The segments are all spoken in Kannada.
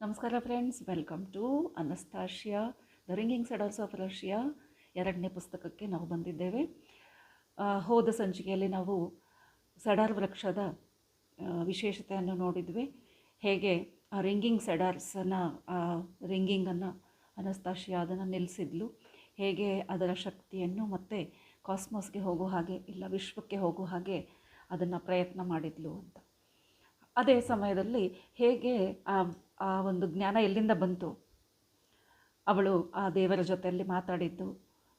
ನಮಸ್ಕಾರ friends welcome to Anastasia the ringing cedars of Russia ಎರಡನೇ ಪುಸ್ತಕಕ್ಕೆ ನಾವು ಬಂದಿದ್ದೇವೆ. ಹೋದ ಸಂಚಿಕೆಯಲ್ಲಿ ನಾವು ಸೆಡಾರ್ ವೃಕ್ಷದ ವಿಶೇಷತೆಯನ್ನು ನೋಡಿದ್ವಿ. ಹೇಗೆ ಆ ರಿಂಗಿಂಗ್ ಸೆಡಾರ್ಸನ್ನು ಆ ರಿಂಗಿಂಗನ್ನು ಅನಸ್ತಾಶಿಯಾ ಅದನ್ನು ನಿಲ್ಲಿಸಿದ್ಲು ಹೇಗೆ ಅದರ ಶಕ್ತಿಯನ್ನು ಮತ್ತು ಕಾಸ್ಮೋಸ್ಗೆ ಹೋಗೋ ಹಾಗೆ ಇಲ್ಲ ವಿಶ್ವಕ್ಕೆ ಹೋಗೋ ಹಾಗೆ ಅದನ್ನು ಪ್ರಯತ್ನ ಮಾಡಿದ್ಲು ಅಂತ. ಅದೇ ಸಮಯದಲ್ಲಿ ಹೇಗೆ, ಆ ಆ ಒಂದು ಜ್ಞಾನ ಎಲ್ಲಿಂದ ಬಂತು? ಅವಳು ಆ ದೇವರ ಜೊತೆಯಲ್ಲಿ ಮಾತಾಡಿದ್ದು.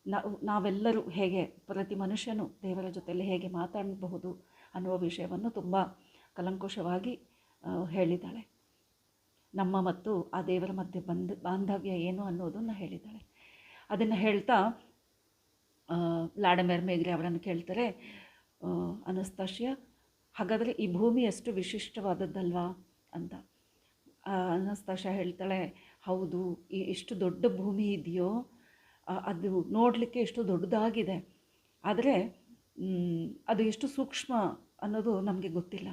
ನಾವು, ನಾವೆಲ್ಲರೂ ಹೇಗೆ, ಪ್ರತಿ ಮನುಷ್ಯನು ದೇವರ ಜೊತೆಯಲ್ಲಿ ಹೇಗೆ ಮಾತಾಡಬಹುದು ಅನ್ನುವ ವಿಷಯವನ್ನು ತುಂಬ ಕಲಂಕುಷವಾಗಿ ಹೇಳಿದ್ದಾಳೆ. ನಮ್ಮ ಮತ್ತು ಆ ದೇವರ ಮಧ್ಯೆ ಬಂದ, ಬಾಂಧವ್ಯ ಏನು ಅನ್ನೋದನ್ನು ಹೇಳಿದ್ದಾಳೆ. ಅದನ್ನು ಹೇಳ್ತಾ ಲಾಡಮೇರ್ ಮೇಗ್ರೆ ಅವರನ್ನು ಕೇಳ್ತಾರೆ ಅನಸ್ತಾಶ್ಯ ಹಾಗಾದರೆ ಈ ಭೂಮಿ ಎಷ್ಟು ವಿಶಿಷ್ಟವಾದದ್ದಲ್ವಾ? ಅಂತ. ಅನಸ್ತಾಷಿಯಾ ಹೇಳ್ತಾಳೆ, ಹೌದು ಎಷ್ಟು ದೊಡ್ಡ ಭೂಮಿ ಇದೆಯೋ ಅದು ನೋಡಲಿಕ್ಕೆ ಎಷ್ಟು ದೊಡ್ಡದಾಗಿದೆ, ಆದರೆ ಅದು ಎಷ್ಟು ಸೂಕ್ಷ್ಮ ಅನ್ನೋದು ನಮಗೆ ಗೊತ್ತಿಲ್ಲ.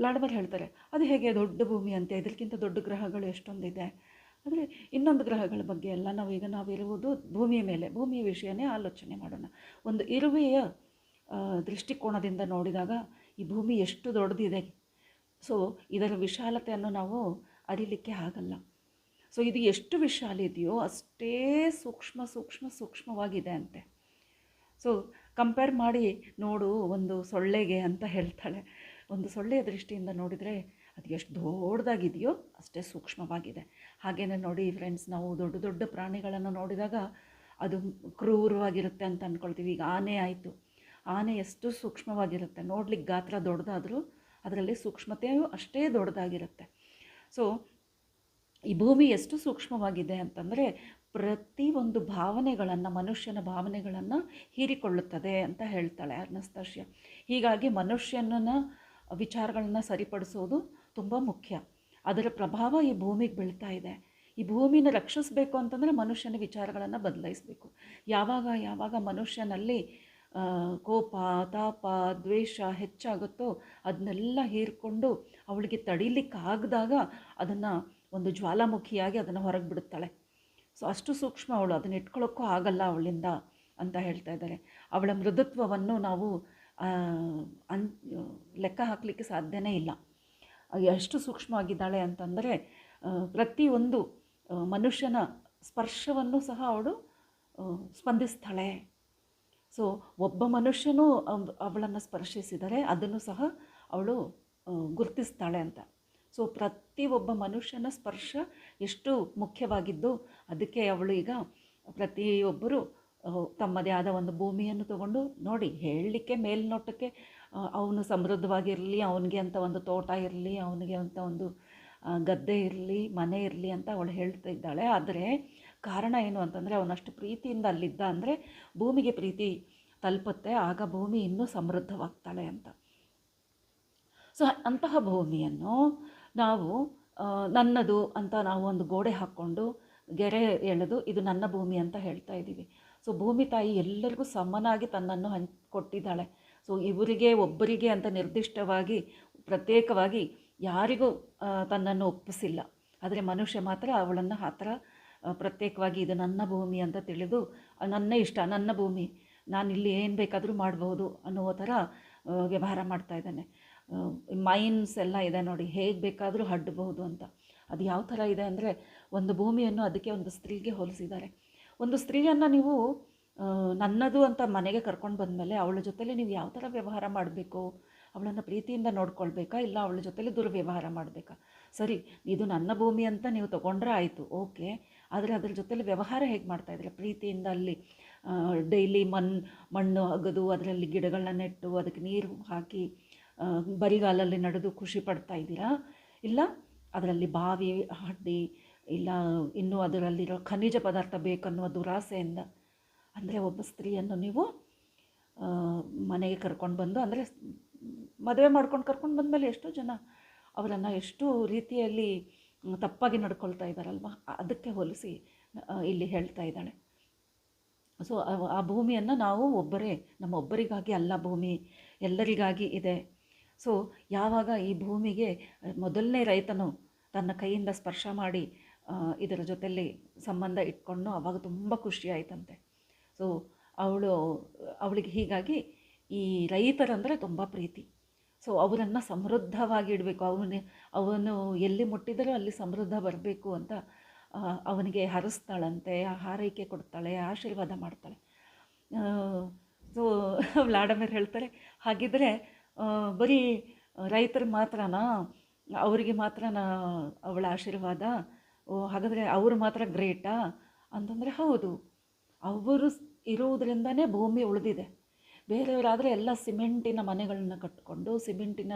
ಲಾಡಬರ್ ಹೇಳ್ತಾರೆ, ಅದು ಹೇಗೆ ದೊಡ್ಡ ಭೂಮಿ ಅಂತೆ, ಇದಕ್ಕಿಂತ ದೊಡ್ಡ ಗ್ರಹಗಳು ಎಷ್ಟೊಂದಿದೆ? ಆದರೆ, ಇನ್ನೊಂದು ಗ್ರಹಗಳ ಬಗ್ಗೆ ಎಲ್ಲ ನಾವೀಗ ನಾವಿರುವುದು ಭೂಮಿಯ ಮೇಲೆ, ಭೂಮಿಯ ವಿಷಯನೇ ಆಲೋಚನೆ ಮಾಡೋಣ. ಒಂದು ಇರುವೆಯ ದೃಷ್ಟಿಕೋನದಿಂದ ನೋಡಿದಾಗ, ಈ ಭೂಮಿ ಎಷ್ಟು ದೊಡ್ಡದಿದೆ ಸೊ ಇದರ ವಿಶಾಲತೆಯನ್ನು ನಾವು ಅರಿಲಿಕ್ಕೆ ಆಗಲ್ಲ. ಸೊ ಇದು ಎಷ್ಟು ವಿಶಾಲ ಇದೆಯೋ ಅಷ್ಟೇ ಸೂಕ್ಷ್ಮ ಸೂಕ್ಷ್ಮ, ಸೂಕ್ಷ್ಮವಾಗಿದೆ ಅಂತೆ. ಸೊ ಕಂಪೇರ್ ಮಾಡಿ ನೋಡು ಒಂದು ಸೊಳ್ಳೆಗೆ ಅಂತ ಹೇಳ್ತಾಳೆ. ಒಂದು ಸೊಳ್ಳೆಯ ದೃಷ್ಟಿಯಿಂದ ನೋಡಿದರೆ ಅದು ಎಷ್ಟು ದೊಡ್ಡದಾಗಿದೆಯೋ ಅಷ್ಟೇ ಸೂಕ್ಷ್ಮವಾಗಿದೆ. ಹಾಗೆಯೇ ನೋಡಿ ಫ್ರೆಂಡ್ಸ್ ನಾವು ದೊಡ್ಡ ದೊಡ್ಡ ಪ್ರಾಣಿಗಳನ್ನು ನೋಡಿದಾಗ ಅದು ಕ್ರೂರವಾಗಿರುತ್ತೆ ಅಂತ ಅಂದ್ಕೊಳ್ತೀವಿ ಈಗ ಆನೆ ಆಯಿತು. ಆನೆ ಎಷ್ಟು ಸೂಕ್ಷ್ಮವಾಗಿರುತ್ತೆ? ನೋಡ್ಲಿಕ್ಕೆ ಗಾತ್ರ ದೊಡ್ಡದಾದರೂ ಅದರಲ್ಲಿ ಸೂಕ್ಷ್ಮತೆಯೂ ಅಷ್ಟೇ ದೊಡ್ಡದಾಗಿರುತ್ತೆ. ಸೊ ಈ ಭೂಮಿ ಎಷ್ಟು ಸೂಕ್ಷ್ಮವಾಗಿದೆ ಅಂತಂದರೆ ಪ್ರತಿ ಒಂದು ಭಾವನೆಗಳನ್ನು, ಮನುಷ್ಯನ ಭಾವನೆಗಳನ್ನು ಹೀರಿಕೊಳ್ಳುತ್ತದೆ ಅಂತ ಹೇಳ್ತಾಳೆ ಅರ್ನಸ್ತಾಶ್ಯ ಹೀಗಾಗಿ ಮನುಷ್ಯನ ವಿಚಾರಗಳನ್ನ ಸರಿಪಡಿಸೋದು ತುಂಬ ಮುಖ್ಯ. ಅದರ ಪ್ರಭಾವ ಈ ಭೂಮಿಗೆ ಬೀಳ್ತಾ ಇದೆ. ಈ ಭೂಮಿನ ರಕ್ಷಿಸಬೇಕು ಅಂತಂದರೆ ಮನುಷ್ಯನ ವಿಚಾರಗಳನ್ನು ಬದಲಾಯಿಸಬೇಕು. ಯಾವಾಗ ಯಾವಾಗ ಮನುಷ್ಯನಲ್ಲಿ ಕೋಪ, ತಾಪ, ದ್ವೇಷ ಹೆಚ್ಚಾಗುತ್ತೋ ಅದನ್ನೆಲ್ಲ ಹೀರಿಕೊಂಡು ಅವಳಿಗೆ ತಡೀಲಿಕ್ಕಾಗದಾಗ ಅದನ್ನು ಒಂದು ಜ್ವಾಲಾಮುಖಿಯಾಗಿ ಅದನ್ನು ಹೊರಗೆ ಬಿಡುತ್ತಾಳೆ. ಸೊ ಅಷ್ಟು ಸೂಕ್ಷ್ಮ ಅವಳು, ಅದನ್ನ ಇಟ್ಕೊಳ್ಳೋಕ್ಕೂ ಆಗಲ್ಲ ಅವಳಿಂದ ಅಂತ ಹೇಳ್ತಾ ಇದ್ದಾರೆ. ಅವಳ ಮೃದುತ್ವವನ್ನು ನಾವು ಅನ್, ಲೆಕ್ಕ ಹಾಕಲಿಕ್ಕೆ ಸಾಧ್ಯನೇ ಇಲ್ಲ. ಎಷ್ಟು ಸೂಕ್ಷ್ಮವಾಗಿದ್ದಾಳೆ ಅಂತಂದರೆ ಪ್ರತಿಯೊಂದು ಮನುಷ್ಯನ ಸ್ಪರ್ಶವನ್ನು ಸಹ ಅವಳು ಸ್ಪಂದಿಸ್ತಾಳೆ. ಸೊ ಒಬ್ಬ ಮನುಷ್ಯನೂ ಅವಳನ್ನು ಸ್ಪರ್ಶಿಸಿದರೆ ಅದನ್ನು ಸಹ ಅವಳು ಗುರುತಿಸ್ತಾಳೆ ಅಂತ. ಸೊ ಪ್ರತಿ ಒಬ್ಬ ಮನುಷ್ಯನ ಸ್ಪರ್ಶ ಎಷ್ಟು ಮುಖ್ಯವಾಗಿದ್ದು ಅದಕ್ಕೆ ಅವಳು ಈಗ ಪ್ರತಿಯೊಬ್ಬರು ತಮ್ಮದೇ ಆದ ಒಂದು ಭೂಮಿಯನ್ನು ತಗೊಂಡು ನೋಡಿ, ಹೇಳಲಿಕ್ಕೆ ಮೇಲ್ನೋಟಕ್ಕೆ ಅವನು ಸಮೃದ್ಧವಾಗಿರಲಿ, ಅವನಿಗೆ ಅಂತ ಒಂದು ತೋಟ ಇರಲಿ, ಅವನಿಗೆ ಅಂತ ಒಂದು ಗದ್ದೆ ಇರಲಿ, ಮನೆ ಇರಲಿ ಅಂತ ಅವಳು ಹೇಳ್ತಾ ಇದ್ದಾಳೆ. ಆದರೆ ಕಾರಣ ಏನು ಅಂತಂದರೆ ಅವನಷ್ಟು ಪ್ರೀತಿಯಿಂದ ಅಲ್ಲಿದ್ದ ಅಂದರೆ ಭೂಮಿಗೆ ಪ್ರೀತಿ ತಲುಪುತ್ತೆ, ಆಗ ಭೂಮಿ ಇನ್ನೂ ಸಮೃದ್ಧವಾಗ್ತಾಳೆ ಅಂತ. ಸೊ ಅಂತಹ ಭೂಮಿಯನ್ನು ನಾವು ನನ್ನದು ಅಂತ ನಾವು ಒಂದು ಗೋಡೆ ಹಾಕ್ಕೊಂಡು ಗೆರೆ ಎಳೆದು ಇದು ನನ್ನ ಭೂಮಿ ಅಂತ ಹೇಳ್ತಾ ಇದ್ದೀವಿ. ಸೊ ಭೂಮಿ ತಾಯಿ ಎಲ್ಲರಿಗೂ ಸಮನಾಗಿ ತನ್ನನ್ನು ಹಂಚ್ ಕೊಟ್ಟಿದ್ದಾಳೆ. ಸೊ ಇವರಿಗೆ, ಒಬ್ಬರಿಗೆ ಅಂತ ನಿರ್ದಿಷ್ಟವಾಗಿ, ಪ್ರತ್ಯೇಕವಾಗಿ ಯಾರಿಗೂ ತನ್ನನ್ನು ಒಪ್ಪಿಸಿಲ್ಲ. ಆದರೆ ಮನುಷ್ಯ ಮಾತ್ರ ಅವಳನ್ನು ಆ ಥರ ಪ್ರತ್ಯೇಕವಾಗಿ ಇದು ನನ್ನ ಭೂಮಿ ಅಂತ ತಿಳಿದು ನನ್ನ ಇಷ್ಟ, ನನ್ನ ಭೂಮಿ, ನಾನು ಇಲ್ಲಿ ಏನು ಬೇಕಾದರೂ ಮಾಡಬಹುದು ಅನ್ನುವ ಥರ ವ್ಯವಹಾರ ಮಾಡ್ತಾ ಇದ್ದಾನೆ. ಮೈನ್ಸ್ ಎಲ್ಲ ಇದೆ ನೋಡಿ, ಹೇಗೆ ಬೇಕಾದರೂ ಹಡ್ಡಬಹುದು ಅಂತ. ಅದು ಯಾವ ಥರ ಇದೆ ಅಂದರೆ, ಒಂದು ಭೂಮಿಯನ್ನು ಅದಕ್ಕೆ ಒಂದು ಸ್ತ್ರೀಗೆ ಹೋಲಿಸಿದ್ದಾರೆ. ಒಂದು ಸ್ತ್ರೀಯನ್ನು ನೀವು ನನ್ನದು ಅಂತ ಮನೆಗೆ ಕರ್ಕೊಂಡು ಬಂದಮೇಲೆ ಅವಳ ಜೊತೆಲಿ ನೀವು ಯಾವ ಥರ ವ್ಯವಹಾರ ಮಾಡಬೇಕು? ಅವಳನ್ನು ಪ್ರೀತಿಯಿಂದ ನೋಡ್ಕೊಳ್ಬೇಕಾ? ಇಲ್ಲ ಅವಳ ಜೊತೆಲಿ ದುರ್ವ್ಯವಹಾರ ಮಾಡಬೇಕಾ? ಸರಿ, ಇದು ನನ್ನ ಭೂಮಿ ಅಂತ ನೀವು ತೊಗೊಂಡ್ರೆ ಆಯಿತು, ಓಕೆ. ಆದರೆ ಅದ್ರ ಜೊತೆಲಿ ವ್ಯವಹಾರ ಹೇಗೆ ಮಾಡ್ತಾ ಇದ್ದಾರೆ? ಪ್ರೀತಿಯಿಂದ ಅಲ್ಲಿ ಡೈಲಿ ಮಣ್ಣು ಮಣ್ಣು ಅಗದು, ಅದರಲ್ಲಿ ಗಿಡಗಳನ್ನ ನೆಟ್ಟು, ಅದಕ್ಕೆ ನೀರು ಹಾಕಿ ಬರಿಗಾಲಲ್ಲಿ ನಡೆದು ಖುಷಿ ಪಡ್ತಾ ಇದ್ದೀರಾ? ಇಲ್ಲ? ಅದರಲ್ಲಿ ಬಾವಿ, ಹಡ್ಡಿ, ಇಲ್ಲ, ಇನ್ನೂ ಅದರಲ್ಲಿರೋ ಖನಿಜ ಪದಾರ್ಥ ಬೇಕನ್ನುವ ದುರಾಸೆಯಿಂದ, ಅಂದರೆ ಒಬ್ಬ ಸ್ತ್ರೀಯನ್ನು ನೀವು ಮನೆಗೆ ಕರ್ಕೊಂಡು ಬಂದು, ಅಂದರೆ ಮದುವೆ ಮಾಡ್ಕೊಂಡು ಕರ್ಕೊಂಡು ಬಂದಮೇಲೆ ಎಷ್ಟೋ ಜನ ಅವರನ್ನು ಎಷ್ಟು ರೀತಿಯಲ್ಲಿ ತಪ್ಪಾಗಿ ನಡ್ಕೊಳ್ತಾ ಇದ್ದಾರಲ್ವ ಅದಕ್ಕೆ ಹೋಲಿಸಿ ಇಲ್ಲಿ ಹೇಳ್ತಾ ಇದ್ದಾಳೆ ಸೊ ಆ ಭೂಮಿಯನ್ನು ನಾವು ಒಬ್ಬರೇ, ನಮ್ಮ ಒಬ್ಬರಿಗಾಗಿ ಅಲ್ಲ ಭೂಮಿ, ಎಲ್ಲರಿಗಾಗಿ ಇದೆ. ಸೊ ಯಾವಾಗ ಈ ಭೂಮಿಗೆ ಮೊದಲನೇ ರೈತನು ತನ್ನ ಕೈಯಿಂದ ಸ್ಪರ್ಶ ಮಾಡಿ ಇದರ ಜೊತೆಯಲ್ಲಿ ಸಂಬಂಧ ಇಟ್ಕೊಂಡು ಅವಾಗ ತುಂಬ ಖುಷಿ ಸೊ ಅವಳು, ಅವಳಿಗೆ ಹೀಗಾಗಿ ಈ ರೈತರಂದರೆ ತುಂಬ ಪ್ರೀತಿ. ಸೊ ಅವರನ್ನು ಸಮೃದ್ಧವಾಗಿ ಇಡಬೇಕು. ಅವನ ಅವನು ಎಲ್ಲಿ ಮುಟ್ಟಿದರೂ ಅಲ್ಲಿ ಸಮೃದ್ಧ ಬರಬೇಕು ಅಂತ ಅವನಿಗೆ ಹರಿಸ್ತಾಳಂತೆ ಹಾರೈಕೆ ಕೊಡ್ತಾಳೆ ಆಶೀರ್ವಾದ ಮಾಡ್ತಾಳೆ. ಸೊ ವ್ಲಾಡಮಿರ್ ಹೇಳ್ತಾರೆ ಹಾಗಿದ್ರೆ ಆ, ಬರೀ ರೈತರು ಮಾತ್ರನಾ? ಅವರಿಗೆ ಮಾತ್ರನಾ ಅವಳ ಆಶೀರ್ವಾದ? ಓ ಹಾಗಾದರೆ ಅವರು ಮಾತ್ರ ಗ್ರೇಟಾ? ಅಂತಂದರೆ ಹೌದು. ಅವರು ಇರುವುದರಿಂದನೇ ಭೂಮಿ ಉಳಿದಿದೆ. ಬೇರೆಯವರಾದರೆ ಎಲ್ಲ ಸಿಮೆಂಟಿನ ಮನೆಗಳನ್ನ ಕಟ್ಕೊಂಡು ಸಿಮೆಂಟಿನ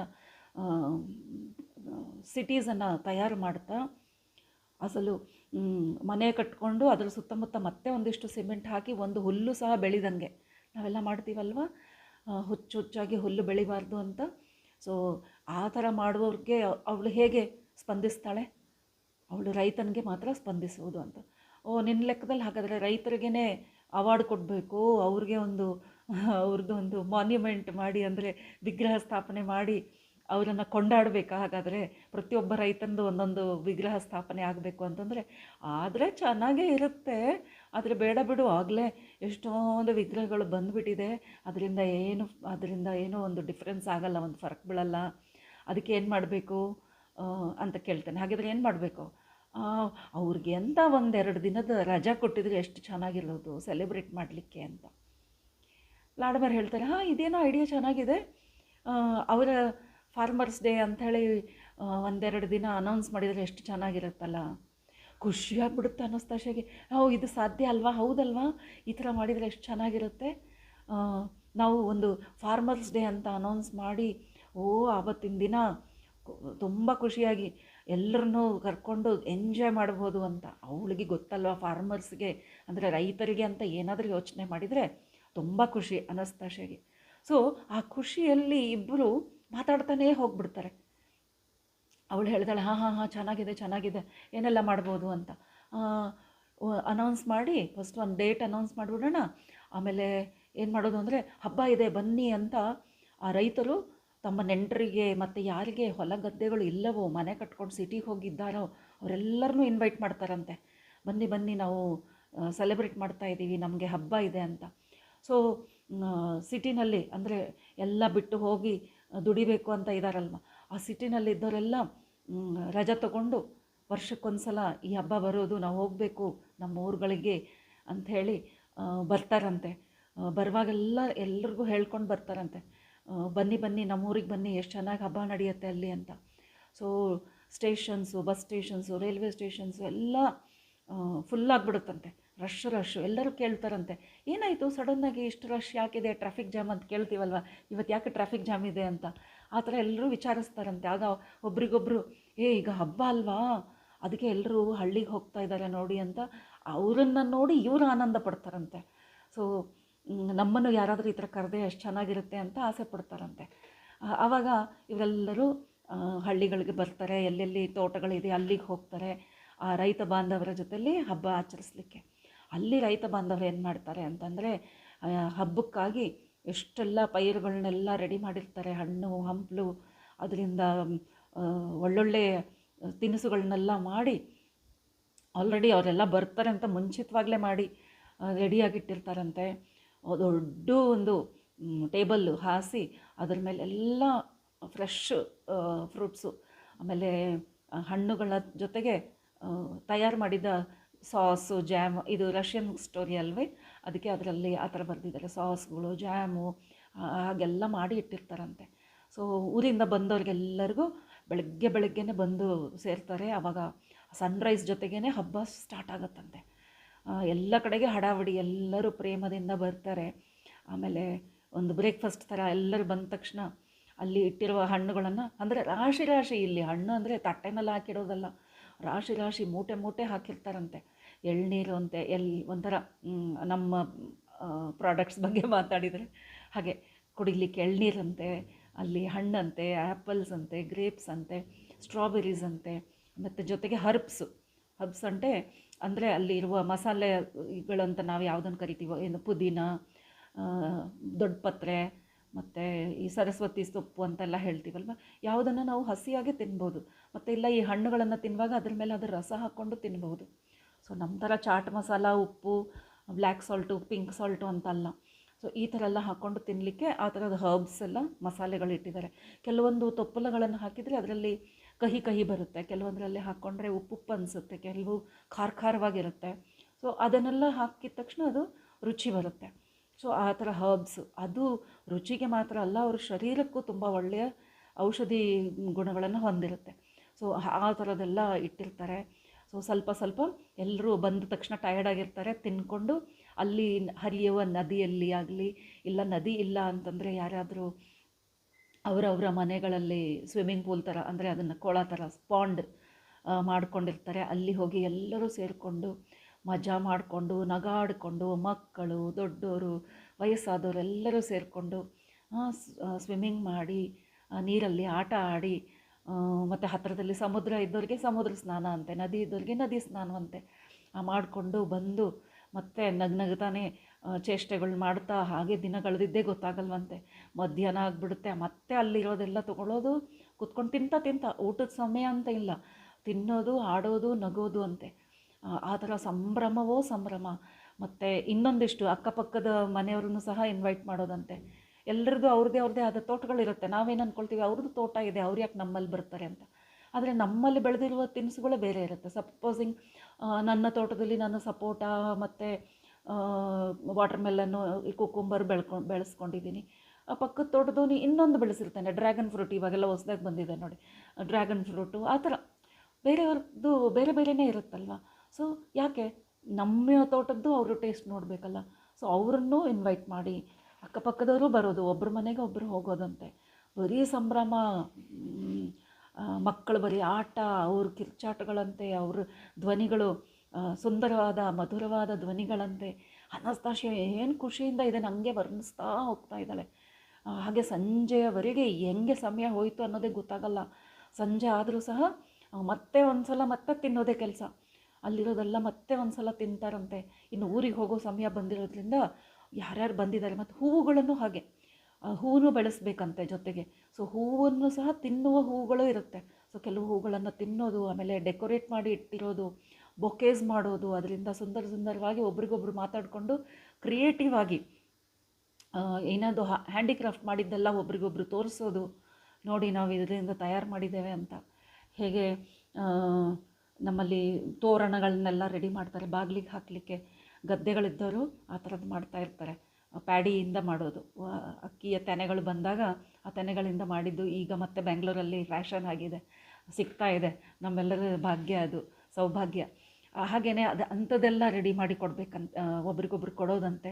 ಸಿಟೀಸನ್ನು ತಯಾರು ಮಾಡ್ತಾ ಅಸಲು ಮನೆ ಕಟ್ಕೊಂಡು ಅದರ ಸುತ್ತಮುತ್ತ ಮತ್ತೆ ಒಂದಿಷ್ಟು ಸಿಮೆಂಟ್ ಹಾಕಿ ಒಂದು ಹುಲ್ಲು ಸಹ ಬೆಳೆದಂಗೆ. ನಾವೆಲ್ಲ ಮಾಡ್ತೀವಲ್ವ? ಹುಚ್ಚು ಹುಚ್ಚಾಗಿ ಹುಲ್ಲು ಬೆಳಿಬಾರ್ದು ಅಂತ. ಸೊ ಆ ಥರ ಮಾಡುವವ್ರಿಗೆ ಅವಳು ಹೇಗೆ ಸ್ಪಂದಿಸ್ತಾಳೆ? ಅವಳು ರೈತನಿಗೆ ಮಾತ್ರ ಸ್ಪಂದಿಸುವುದು ಅಂತ. ಓ, ನಿನ್ನ ಲೆಕ್ಕದಲ್ಲಿ ಹಾಗಾದರೆ ರೈತರಿಗೇ ಅವಾರ್ಡ್ ಕೊಡಬೇಕು, ಅವ್ರಿಗೆ ಒಂದು ಅವ್ರದ್ದು ಒಂದು ಮಾನ್ಯುಮೆಂಟ್ ಮಾಡಿ ಅಂದರೆ ವಿಗ್ರಹ ಸ್ಥಾಪನೆ ಮಾಡಿ ಅವರನ್ನು ಕೊಂಡಾಡಬೇಕು. ಹಾಗಾದರೆ ಪ್ರತಿಯೊಬ್ಬ ರೈತನದು ಒಂದೊಂದು ವಿಗ್ರಹ ಸ್ಥಾಪನೆ ಆಗಬೇಕು ಅಂತಂದರೆ ಆದರೆ ಚೆನ್ನಾಗೇ ಇರುತ್ತೆ. ಆದರೆ ಬೇಡ ಬಿಡು, ಆಗಲೇ ಎಷ್ಟೊಂದು ವಿಗ್ರಹಗಳು ಬಂದುಬಿಟ್ಟಿದೆ. ಅದರಿಂದ ಏನು, ಅದರಿಂದ ಏನೋ ಒಂದು ಡಿಫ್ರೆನ್ಸ್ ಆಗಲ್ಲ, ಒಂದು ಫರಕ್ ಬೀಳಲ್ಲ. ಅದಕ್ಕೆ ಏನು ಮಾಡಬೇಕು? ಅಂತ ಕೇಳ್ತೇನೆ. ಹಾಗಿದ್ರೆ ಏನು ಮಾಡಬೇಕು? ಅವ್ರಿಗೆ ಅಂತ ಒಂದೆರಡು ದಿನದ ರಜಾ ಕೊಟ್ಟಿದ್ರೆ ಎಷ್ಟು ಚೆನ್ನಾಗಿರೋದು ಸೆಲೆಬ್ರೇಟ್ ಮಾಡಲಿಕ್ಕೆ ಅಂತ. ಲಾಡಮರ್ ಹೇಳ್ತಾರೆ, ಹಾಂ, ಇದೇನೋ ಐಡಿಯಾ ಚೆನ್ನಾಗಿದೆ. ಅವರ ಫಾರ್ಮರ್ಸ್ ಡೇ ಅಂಥೇಳಿ ಒಂದೆರಡು ದಿನ ಅನೌನ್ಸ್ ಮಾಡಿದರೆ ಎಷ್ಟು ಚೆನ್ನಾಗಿರುತ್ತಲ್ಲ. ಖುಷಿಯಾಗ್ಬಿಡುತ್ತೆ ಅನಸ್ತಾಶೆಗೆ ಓ ಇದು ಸಾಧ್ಯ ಅಲ್ವಾ? ಹೌದಲ್ವಾ? ಈ ಥರ ಮಾಡಿದರೆ ಎಷ್ಟು ಚೆನ್ನಾಗಿರುತ್ತೆ? ನಾವು ಒಂದು ಫಾರ್ಮರ್ಸ್ ಡೇ ಅಂತ ಅನೌನ್ಸ್ ಮಾಡಿ, ಓ, ಆವತ್ತಿನ ದಿನ ತುಂಬ ಖುಷಿಯಾಗಿ ಎಲ್ಲರನ್ನೂ ಕರ್ಕೊಂಡು ಎಂಜಾಯ್ ಮಾಡ್ಬೋದು ಅಂತ. ಅವಳಿಗೆ ಗೊತ್ತಲ್ವ ಫಾರ್ಮರ್ಸ್ಗೆ ಅಂದರೆ ರೈತರಿಗೆ ಅಂತ ಏನಾದರೂ ಯೋಚನೆ ಮಾಡಿದರೆ ತುಂಬ ಖುಷಿ ಅನಸ್ತಾಶೆಗೆ ಸೊ ಆ ಖುಷಿಯಲ್ಲಿ ಇಬ್ಬರು ಮಾತಾಡ್ತಾನೇ ಹೋಗ್ಬಿಡ್ತಾರೆ. ಅವಳು ಹೇಳ್ತಾಳೆ, ಹಾಂ ಹಾಂ ಹಾಂ, ಚೆನ್ನಾಗಿದೆ ಚೆನ್ನಾಗಿದೆ. ಏನೆಲ್ಲ ಮಾಡ್ಬೋದು ಅಂತ. ಅನೌನ್ಸ್ ಮಾಡಿ ಫಸ್ಟ್ ಒಂದು ಡೇಟ್ ಅನೌನ್ಸ್ ಮಾಡಿಬಿಡೋಣ. ಆಮೇಲೆ ಏನು ಮಾಡೋದು ಅಂದರೆ, ಹಬ್ಬ ಇದೆ, ಬನ್ನಿ ಅಂತ ಆ ರೈತರು ತಮ್ಮ ನೆಂಟರಿಗೆ ಮತ್ತು ಯಾರಿಗೆ ಹೊಲ ಗದ್ದೆಗಳು ಇಲ್ಲವೋ, ಮನೆ ಕಟ್ಕೊಂಡು ಸಿಟಿಗೆ ಹೋಗಿದ್ದಾರೋ, ಅವರೆಲ್ಲರನ್ನೂ ಇನ್ವೈಟ್ ಮಾಡ್ತಾರಂತೆ. ಬನ್ನಿ ಬನ್ನಿ, ನಾವು ಸೆಲೆಬ್ರೇಟ್ ಮಾಡ್ತಾ ಇದ್ದೀವಿ ನಮಗೆ ಹಬ್ಬ ಇದೆ ಅಂತ. ಸೊ ಸಿಟಿನಲ್ಲಿ ಅಂದರೆ ಎಲ್ಲ ಬಿಟ್ಟು ಹೋಗಿ ದುಡಿಬೇಕು ಅಂತ ಇದ್ದಾರಲ್ವ ಆ ಸಿಟಿನಲ್ಲಿ ಇದ್ದವರೆಲ್ಲ ರಜ ತಗೊಂಡು ವರ್ಷಕ್ಕೊಂದ್ಸಲ ಈ ಹಬ್ಬ ಬರೋದು ನಾವು ಹೋಗಬೇಕು, ನಮ್ಮ ಊರುಗಳಿಗೆ ಅಂಥೇಳಿ ಬರ್ತಾರಂತೆ. ಬರುವಾಗೆಲ್ಲ ಎಲ್ರಿಗೂ ಹೇಳ್ಕೊಂಡು ಬರ್ತಾರಂತೆ. ಬನ್ನಿ ಬನ್ನಿ ನಮ್ಮ ಊರಿಗೆ ಬನ್ನಿ, ಎಷ್ಟು ಚೆನ್ನಾಗಿ ಹಬ್ಬ ನಡೆಯುತ್ತೆ ಅಲ್ಲಿ ಅಂತ. So stations bus stations railway stations ಎಲ್ಲ ಫುಲ್ ಆಗಿಬಿಡುತ್ತಂತೆ. ರಶ್ ರಶ್ ಎಲ್ಲರೂ ಕೇಳ್ತಾರಂತೆ. ಏನಾಯಿತು? ಸಡನ್ನಾಗಿ ಇಷ್ಟು ರಶ್ ಯಾಕಿದೆ? ಟ್ರಾಫಿಕ್ ಜಾಮ್ ಅಂತ ಕೇಳ್ತೀವಲ್ವ? ಇವತ್ತು ಯಾಕೆ ಟ್ರಾಫಿಕ್ ಜಾಮ್ ಇದೆ ಅಂತ? ಆ ಥರ ಎಲ್ಲರೂ ವಿಚಾರಿಸ್ತಾರಂತೆ. ಆಗ ಒಬ್ರಿಗೊಬ್ಬರು ಏ, ಈಗ ಹಬ್ಬ ಅಲ್ವಾ? ಅದಕ್ಕೆ ಎಲ್ಲರೂ ಹಳ್ಳಿಗೆ ಹೋಗ್ತಾ ಇದ್ದಾರೆ ನೋಡಿ ಅಂತ ಅವರನ್ನು ನೋಡಿ ಇವರು ಆನಂದ ಪಡ್ತಾರಂತೆ. ಸೊ ನಮ್ಮನ್ನು ಯಾರಾದರೂ ಈ ಥರ ಕರೆದೇ ಎಷ್ಟು ಚೆನ್ನಾಗಿರುತ್ತೆ ಅಂತ ಆಸೆ ಪಡ್ತಾರಂತೆ. ಆವಾಗ ಇವರೆಲ್ಲರೂ ಹಳ್ಳಿಗಳಿಗೆ ಬರ್ತಾರೆ. ಎಲ್ಲೆಲ್ಲಿ ತೋಟಗಳಿದೆ ಅಲ್ಲಿಗೆ ಹೋಗ್ತಾರೆ. ಆ ರೈತ ಬಾಂಧವರ ಜೊತೆಯಲ್ಲಿ ಹಬ್ಬ ಆಚರಿಸ್ಲಿಕ್ಕೆ. ಅಲ್ಲಿ ರೈತ ಬಾಂಧವರು ಏನು ಮಾಡ್ತಾರೆ ಅಂತಂದರೆ ಹಬ್ಬಕ್ಕಾಗಿ ಎಷ್ಟೆಲ್ಲ ಪೈರುಗಳನ್ನೆಲ್ಲ ರೆಡಿ ಮಾಡಿರ್ತಾರೆ, ಹಣ್ಣು, ಹಂಪಲು, ಅದರಿಂದ ಒಳ್ಳೊಳ್ಳೆ ತಿನಿಸುಗಳನ್ನೆಲ್ಲ ಮಾಡಿ ಆಲ್ರೆಡಿ ಅವರೆಲ್ಲ ಬರ್ತಾರೆ ಅಂತ ಮುಂಚಿತವಾಗಲೇ ಮಾಡಿ ರೆಡಿಯಾಗಿಟ್ಟಿರ್ತಾರಂತೆ ದೊಡ್ಡ ಒಂದು ಟೇಬಲ್ಲು ಹಾಸಿ ಅದ್ರ ಮೇಲೆ ಎಲ್ಲ ಫ್ರೆಶ್ ಫ್ರೂಟ್ಸು ಆಮೇಲೆ ಹಣ್ಣುಗಳ ಜೊತೆಗೆ ತಯಾರು ಮಾಡಿದ ಸಾಸು ಜ್ಯಾಮ್ ಇದು ರಷ್ಯನ್ ಸ್ಟೋರಿ ಅಲ್ವೇ? ಅದಕ್ಕೆ ಅದರಲ್ಲಿ ಆ ಥರ ಬರೆದಿದ್ದಾರೆ. ಸಾಸ್ಗಳು ಜ್ಯಾಮು ಹಾಗೆಲ್ಲ ಮಾಡಿ ಇಟ್ಟಿರ್ತಾರಂತೆ. ಸೊ ಊರಿಂದ ಬಂದವ್ರಿಗೆಲ್ಲರಿಗೂ ಬೆಳಗ್ಗೆ ಬೆಳಗ್ಗೆನೇ ಬಂದು ಸೇರ್ತಾರೆ. ಆವಾಗ ಸನ್ರೈಸ್ ಜೊತೆಗೇ ಹಬ್ಬ ಸ್ಟಾರ್ಟ್ ಆಗುತ್ತಂತೆ. ಎಲ್ಲ ಕಡೆಗೆ ಹಡಾವಡಿ, ಎಲ್ಲರೂ ಪ್ರೇಮದಿಂದ ಬರ್ತಾರೆ. ಆಮೇಲೆ ಒಂದು ಬ್ರೇಕ್ಫಾಸ್ಟ್ ಥರ ಎಲ್ಲರೂ ಬಂದ ತಕ್ಷಣ ಅಲ್ಲಿ ಇಟ್ಟಿರುವ ಹಣ್ಣುಗಳನ್ನು, ಅಂದರೆ ರಾಶಿ ರಾಶಿ ಇಲ್ಲಿ ಹಣ್ಣು ಅಂದರೆ ತಟ್ಟೆನಲ್ಲಿ ಹಾಕಿಡೋದಲ್ಲ, ರಾಶಿ ರಾಶಿ ಮೂಟೆ ಮೂಟೆ ಹಾಕಿರ್ತಾರಂತೆ. ಎಳ್ನೀರು ಅಂತ, ಎಲ್ ಒಂಥರ ನಮ್ಮ ಪ್ರಾಡಕ್ಟ್ಸ್ ಬಗ್ಗೆ ಮಾತಾಡಿದರೆ ಹಾಗೆ ಕುಡಿಲಿಕ್ಕೆ ಎಳ್ನೀರಂತೆ ಅಲ್ಲಿ ಹಣ್ಣಂತೆ ಆ್ಯಪಲ್ಸ್ ಅಂತೆ ಗ್ರೇಪ್ಸ್ ಅಂತೆ ಸ್ಟ್ರಾಬೆರೀಸ್ ಅಂತೆ, ಮತ್ತು ಜೊತೆಗೆ ಹರ್ಬ್ಸು ಹರ್ಬ್ಸ್ ಅಂತೆ, ಅಂದರೆ ಅಲ್ಲಿ ಇರುವ ಮಸಾಲೆಗಳಂತ ನಾವು ಯಾವುದನ್ನು ಕರಿತೀವೋ, ಏನು ಪುದೀನ ದೊಡ್ಡಪತ್ರೆ ದೊಡ್ಡ ಪತ್ರೆ ಮತ್ತು ಈ ಸರಸ್ವತಿ ಸೊಪ್ಪು ಅಂತೆಲ್ಲ ಹೇಳ್ತೀವಲ್ವ, ಯಾವುದನ್ನು ನಾವು ಹಸಿಯಾಗಿ ತಿನ್ಬೋದು, ಮತ್ತು ಇಲ್ಲ ಈ ಹಣ್ಣುಗಳನ್ನು ತಿನ್ನುವಾಗ ಅದ್ರ ಮೇಲೆ ಅದರ ರಸ ಹಾಕ್ಕೊಂಡು ತಿನ್ಬೋದು. ಸೊ ನಮ್ಮ ಥರ ಚಾಟ್ ಮಸಾಲ, ಉಪ್ಪು, ಬ್ಲ್ಯಾಕ್ ಸಾಲ್ಟು, ಪಿಂಕ್ ಸಾಲ್ಟು ಅಂತಲ್ಲ. ಸೊ ಈ ಥರ ಎಲ್ಲ ಹಾಕ್ಕೊಂಡು ತಿನ್ನಲಿಕ್ಕೆ ಆ ಥರದ ಹರ್ಬ್ಸ್ ಎಲ್ಲ ಮಸಾಲೆಗಳು ಇಟ್ಟಿದ್ದಾರೆ. ಕೆಲವೊಂದು ತೊಪ್ಪಲಗಳನ್ನು ಹಾಕಿದರೆ ಅದರಲ್ಲಿ ಕಹಿ ಕಹಿ ಬರುತ್ತೆ. ಕೆಲವೊಂದರಲ್ಲಿ ಹಾಕ್ಕೊಂಡ್ರೆ ಉಪ್ಪು ಉಪ್ಪು ಅನಿಸುತ್ತೆ. ಕೆಲವು ಖಾರ ಖಾರವಾಗಿರುತ್ತೆ. ಸೊ ಅದನ್ನೆಲ್ಲ ಹಾಕಿದ ತಕ್ಷಣ ಅದು ರುಚಿ ಬರುತ್ತೆ. ಸೊ ಆ ಥರ ಹರ್ಬ್ಸ್. ಅದು ರುಚಿಗೆ ಮಾತ್ರ ಅಲ್ಲ, ಅವ್ರ ಶರೀರಕ್ಕೂ ತುಂಬ ಒಳ್ಳೆಯ ಔಷಧಿ ಗುಣಗಳನ್ನು ಹೊಂದಿರುತ್ತೆ. ಸೊ ಆ ಥರದ್ದೆಲ್ಲ ಇಟ್ಟಿರ್ತಾರೆ. ಸೊ ಸ್ವಲ್ಪ ಸ್ವಲ್ಪ ಎಲ್ಲರೂ ಬಂದ ತಕ್ಷಣ ಟಯರ್ಡ್ ಆಗಿರ್ತಾರೆ, ತಿನ್ಕೊಂಡು ಅಲ್ಲಿ ಹರಿಯುವ ನದಿಯಲ್ಲಿ ಆಗಲಿ, ಇಲ್ಲ ನದಿ ಇಲ್ಲ ಅಂತಂದರೆ ಯಾರಾದರೂ ಅವರವರ ಮನೆಗಳಲ್ಲಿ ಸ್ವಿಮ್ಮಿಂಗ್ ಪೂಲ್ ಥರ ಅಂದರೆ ಅದನ್ನು ಕೊಳ ಥರ ಪಾಂಡ್ ಮಾಡ್ಕೊಂಡಿರ್ತಾರೆ. ಅಲ್ಲಿ ಹೋಗಿ ಎಲ್ಲರೂ ಸೇರಿಕೊಂಡು ಮಜಾ ಮಾಡಿಕೊಂಡು, ನಗಾಡಿಕೊಂಡು, ಮಕ್ಕಳು ದೊಡ್ಡವರು ವಯಸ್ಸಾದವರು ಎಲ್ಲರೂ ಸೇರಿಕೊಂಡು ಸ್ವಿಮ್ಮಿಂಗ್ ಮಾಡಿ ನೀರಲ್ಲಿ ಆಟ ಆಡಿ ಮತ್ತು ಹತ್ತಿರದಲ್ಲಿ ಸಮುದ್ರ ಇದ್ದವ್ರಿಗೆ ಸಮುದ್ರ ಸ್ನಾನ ಅಂತೆ ನದಿ ಇದ್ದವ್ರಿಗೆ ನದಿ ಸ್ನಾನ ಅಂತೆ ಮಾಡಿಕೊಂಡು ಬಂದು ಮತ್ತೆ ನಗ್ನಗ್ತಾನೆ ಚೇಷ್ಟೆಗಳು ಮಾಡ್ತಾ ಹಾಗೆ ದಿನ ಕಳೆದಿದ್ದೇ ಗೊತ್ತಾಗಲ್ವಂತೆ. ಮಧ್ಯಾಹ್ನ ಆಗಿಬಿಡುತ್ತೆ ಮತ್ತೆ ಅಲ್ಲಿರೋದೆಲ್ಲ ತೊಗೊಳ್ಳೋದು ಕುತ್ಕೊಂಡು ತಿಂತ ತಿಂತ ಊಟದ ಸಮಯ ಅಂತ ಇಲ್ಲ. ತಿನ್ನೋದು ಆಡೋದು ನಗೋದು ಅಂತೆ. ಆ, ಆ ಥರ ಸಂಭ್ರಮವೋ ಸಂಭ್ರಮ. ಮತ್ತು ಇನ್ನೊಂದಿಷ್ಟು ಅಕ್ಕಪಕ್ಕದ ಮನೆಯವ್ರನ್ನೂ ಸಹ ಇನ್ವೈಟ್ ಮಾಡೋದಂತೆ. ಎಲ್ರಿಗೂ ಅವ್ರದ್ದೇ ಅವ್ರದ್ದೇ ಆದ ತೋಟಗಳಿರುತ್ತೆ. ನಾವೇನು ಅಂದ್ಕೊಳ್ತೀವಿ ಅವ್ರದ್ದು ತೋಟ ಇದೆ, ಅವ್ರು ಯಾಕೆ ನಮ್ಮಲ್ಲಿ ಬರ್ತಾರೆ ಅಂತ. ಆದರೆ ನಮ್ಮಲ್ಲಿ ಬೆಳೆದಿರುವ ತಿನಿಸುಗಳೇ ಬೇರೆ ಇರುತ್ತೆ. ಸಪೋಸಿಂಗ್ ನನ್ನ ತೋಟದಲ್ಲಿ ನಾನು ಸಪೋಟ ಮತ್ತು ವಾಟರ್ ಮೆಲನ್ನು ಕುಕುಂಬರ್ ಬೆಳ್ಕೊಂಡು ಬೆಳೆಸ್ಕೊಂಡಿದ್ದೀನಿ ಪಕ್ಕದ ತೋಟದವನು ಇನ್ನೊಂದು ಬೆಳೆಸಿರ್ತಾನೆ ಡ್ರ್ಯಾಗನ್ ಫ್ರೂಟ್ ಇವಾಗೆಲ್ಲ ಹೊಸ್ದಾಗಿ ಬಂದಿದೆ ನೋಡಿ. ಡ್ರ್ಯಾಗನ್ ಫ್ರೂಟು ಆ ಥರ. ಬೇರೆಯವ್ರದ್ದು ಬೇರೆ ಬೇರೆಯೇ ಇರುತ್ತಲ್ವ? ಸೊ ಯಾಕೆ? ನಮ್ಮ ತೋಟದ್ದು ಅವರು ಟೇಸ್ಟ್ ನೋಡಬೇಕಲ್ಲ. ಸೊ ಅವರನ್ನು ಇನ್ವೈಟ್ ಮಾಡಿ ಅಕ್ಕಪಕ್ಕದವರು ಬರೋದು ಒಬ್ಬರ ಮನೆಗೆ ಒಬ್ಬರು ಹೋಗೋದಂತೆ. ಬರೀ ಸಂಭ್ರಮ ಮಕ್ಕಳು ಬರೀ ಆಟ, ಅವ್ರ ಕಿರ್ಚಾಟಗಳಂತೆ, ಅವ್ರ ಧ್ವನಿಗಳು ಸುಂದರವಾದ, ಮಧುರವಾದ ಧ್ವನಿಗಳಂತೆ. ಅನಸ್ತಾಶೆ ಏನು ಖುಷಿಯಿಂದ ಇದೆ ನನಗೆ ವರ್ಣಿಸ್ತಾ ಹೋಗ್ತಾ ಇದ್ದಾಳೆ. ಹಾಗೆ ಸಂಜೆಯವರೆಗೆ ಹೆಂಗೆ ಸಮಯ ಹೋಯಿತು ಅನ್ನೋದೇ ಗೊತ್ತಾಗಲ್ಲ. ಸಂಜೆ ಆದರೂ ಸಹ ಮತ್ತೆ ಒಂದು ಸಲ ಮತ್ತೆ ತಿನ್ನೋದೇ ಕೆಲಸ. ಅಲ್ಲಿರೋದೆಲ್ಲ ಮತ್ತೆ ಒಂದು ಸಲ ತಿಂತಾರಂತೆ. ಇನ್ನು ಊರಿಗೆ ಹೋಗೋ ಸಮಯ ಬಂದಿರೋದ್ರಿಂದ ಯಾರ್ಯಾರು ಬಂದಿದ್ದಾರೆ ಮತ್ತು ಹೂವುಗಳನ್ನು ಹಾಗೆ ಹೂವನ್ನು ಬೆಳೆಸ್ಬೇಕಂತೆ ಜೊತೆಗೆ. ಸೊ ಹೂವನ್ನು ಸಹ ತಿನ್ನುವ ಹೂಗಳು ಇರುತ್ತೆ. ಸೊ ಕೆಲವು ಹೂಗಳನ್ನು ತಿನ್ನೋದು, ಆಮೇಲೆ ಡೆಕೋರೇಟ್ ಮಾಡಿ ಇಟ್ಟಿರೋದು, ಬೊಕೇಸ್ ಮಾಡೋದು, ಅದರಿಂದ ಸುಂದರ ಸುಂದರವಾಗಿ ಒಬ್ರಿಗೊಬ್ರು ಮಾತಾಡಿಕೊಂಡು ಕ್ರಿಯೇಟಿವ್ ಆಗಿ ಏನಾದ್ರು ಹ್ಯಾಂಡಿಕ್ರಾಫ್ಟ್ ಮಾಡಿದ್ದೆಲ್ಲ ಒಬ್ರಿಗೊಬ್ರು ತೋರಿಸೋದು, ನೋಡಿ ನಾವು ಇದರಿಂದ ತಯಾರು ಮಾಡಿದ್ದೇವೆ ಅಂತ. ಹೇಗೆ ನಮ್ಮಲ್ಲಿ ತೋರಣಗಳನ್ನೆಲ್ಲ ರೆಡಿ ಮಾಡ್ತಾರೆ, ಬಾಗಿಲಿಗೆ ಹಾಕಲಿಕ್ಕೆ. ಗದ್ದೆಗಳಿದ್ದವರು ಆ ಥರದ್ದು ಮಾಡ್ತಾ ಇರ್ತಾರೆ. ಪ್ಯಾಡಿಯಿಂದ ಮಾಡೋದು. ಅಕ್ಕಿಯ ತೆನೆಗಳು ಬಂದಾಗ ಆ ತೆನೆಗಳಿಂದ ಮಾಡಿದ್ದು ಈಗ ಮತ್ತೆ ಬೆಂಗಳೂರಲ್ಲಿ ಫ್ಯಾಷನ್ ಆಗಿದೆ. ಸಿಗ್ತಾ ಇದೆ. ನಮ್ಮೆಲ್ಲರ ಭಾಗ್ಯ ಅದು, ಸೌಭಾಗ್ಯ. ಹಾಗೇ ಹಾಗೇನೆ ಅದು ಅಂಥದ್ದೆಲ್ಲ ರೆಡಿ ಮಾಡಿ ಕೊಡ್ಬೇಕಂತ ಒಬ್ರಿಗೊಬ್ರು ಕೊಡೋದಂತೆ.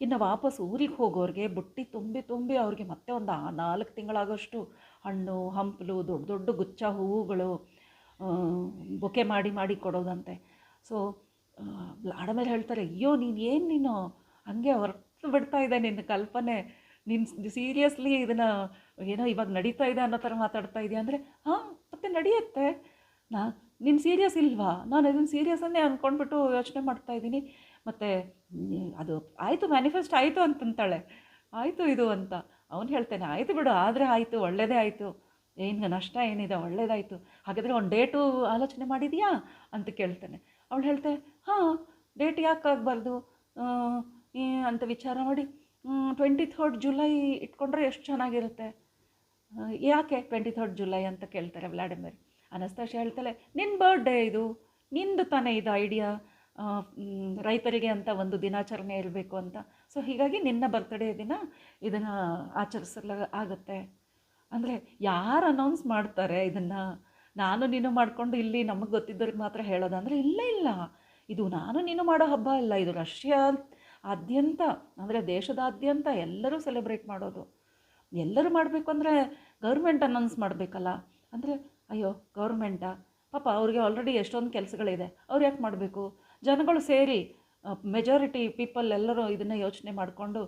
ಇನ್ನು ವಾಪಸ್ ಊರಿಗೆ ಹೋಗೋರಿಗೆ ಬುಟ್ಟಿ ತುಂಬಿ ತುಂಬಿ ಅವ್ರಿಗೆ ಮತ್ತೆ ಒಂದು ನಾಲ್ಕು ತಿಂಗಳಾಗೋಷ್ಟು ಹಣ್ಣು, ಹಂಪಲು, ದೊಡ್ಡ ದೊಡ್ಡ ಗುಚ್ಚ ಹೂವುಗಳು ಬೊಕೆ ಮಾಡಿ ಮಾಡಿ ಕೊಡೋದಂತೆ. ಸೊ ಆಡಮೇಲೆ ಹೇಳ್ತಾರೆ, ಅಯ್ಯೋ, ನೀನು ಏನು ನೀನು? ಹಂಗೆ ಹೊರತು ಬಿಡ್ತಾ ಇದೆ ನಿನ್ನ ಕಲ್ಪನೆ. ನೀನು ಸೀರಿಯಸ್ಲಿ ಇದನ್ನು ಏನೋ ಇವಾಗ ನಡೀತಾ ಇದೆ ಅನ್ನೋ ಥರ ಮಾತಾಡ್ತಾ ಇದೆಯಾ? ಅಂದರೆ, ಹಾಂ, ಮತ್ತೆ ನಡೆಯುತ್ತೆ. ನಾ ನಿನ್ನ ಸೀರಿಯಸ್ ಇಲ್ವಾ? ನಾನು ಇದನ್ನು ಸೀರಿಯಸ್ಸನ್ನೇ ಅಂದ್ಕೊಂಡ್ಬಿಟ್ಟು ಯೋಚನೆ ಮಾಡ್ತಾ ಇದ್ದೀನಿ ಮತ್ತು ಅದು ಆಯಿತು ಮ್ಯಾನಿಫೆಸ್ಟ್ ಆಯಿತು ಅಂತಂತಾಳೆ. ಆಯಿತು ಇದು ಅಂತ. ಅವನು ಹೇಳ್ತಾನೆ, ಆಯಿತು ಬಿಡು, ಆದರೆ ಆಯಿತು ಒಳ್ಳೆಯದೇ ಆಯಿತು. ಏನು ನಷ್ಟ ಏನಿದೆ, ಒಳ್ಳೇದಾಯಿತು. ಹಾಗಾದರೆ ಒಂದು ಡೇಟು ಆಲೋಚನೆ ಮಾಡಿದೀಯಾ? ಅಂತ ಕೇಳ್ತಾನೆ. ಅವಳು ಹೇಳ್ತೆ, ಹಾಂ ಡೇಟ್ ಯಾಕೆ ಆಗಬಾರ್ದು? ಅಂತ ವಿಚಾರ ಮಾಡಿ ಟ್ವೆಂಟಿ ಥರ್ಡ್ ಜುಲೈ ಇಟ್ಕೊಂಡ್ರೆ ಎಷ್ಟು ಚೆನ್ನಾಗಿರುತ್ತೆ? ಯಾಕೆ ಟ್ವೆಂಟಿ ಥರ್ಡ್ ಜುಲೈ ಅಂತ ಕೇಳ್ತಾರೆ ವ್ಲಾಡಿಮಿರ್? ಅನಸ್ತಾಶ ಹೇಳ್ತಾಳೆ ನಿನ್ನ ಬರ್ಡೇ ಇದು. ನಿಂದು ತಾನೇ ಇದು ಐಡಿಯಾ ರೈತರಿಗೆ ಅಂತ ಒಂದು ದಿನಾಚರಣೆ ಇರಬೇಕು ಅಂತ. ಸೊ ಹೀಗಾಗಿ ನಿನ್ನ ಬರ್ತ್ಡೇ ದಿನ ಇದನ್ನು ಆಚರಿಸಲ, ಆಗುತ್ತೆ. ಅಂದರೆ ಯಾರು ಅನೌನ್ಸ್ ಮಾಡ್ತಾರೆ ಇದನ್ನು? ನಾನು ನೀನು ಮಾಡಿಕೊಂಡು ಇಲ್ಲಿ ನಮಗೆ ಗೊತ್ತಿದ್ದವ್ರಿಗೆ ಮಾತ್ರ ಹೇಳೋದಂದರೆ ಇಲ್ಲ ಇಲ್ಲ. ಇದು ನಾನು ನೀನು ಮಾಡೋ ಹಬ್ಬ ಇಲ್ಲ ಇದು ರಷ್ಯಾ ಆದ್ಯಂತ ಅಂದರೆ ದೇಶದಾದ್ಯಂತ ಎಲ್ಲರೂ ಸೆಲೆಬ್ರೇಟ್ ಮಾಡೋದು. ಎಲ್ಲರೂ ಮಾಡಬೇಕು ಅಂದರೆ ಗೌರ್ಮೆಂಟ್ ಅನೌನ್ಸ್ ಮಾಡಬೇಕಲ್ಲ. ಅಂದರೆ ಅಯ್ಯೋ ಗೌರ್ಮೆಂಟಾ ಪಾಪ ಅವ್ರಿಗೆ ಆಲ್ರೆಡಿ ಎಷ್ಟೊಂದು ಕೆಲಸಗಳಿದೆ. ಅವ್ರು ಯಾಕೆ ಮಾಡಬೇಕು? ಜನಗಳು ಸೇರಿ ಮೆಜಾರಿಟಿ ಪೀಪಲ್ ಎಲ್ಲರೂ ಇದನ್ನು ಯೋಚನೆ ಮಾಡಿಕೊಂಡು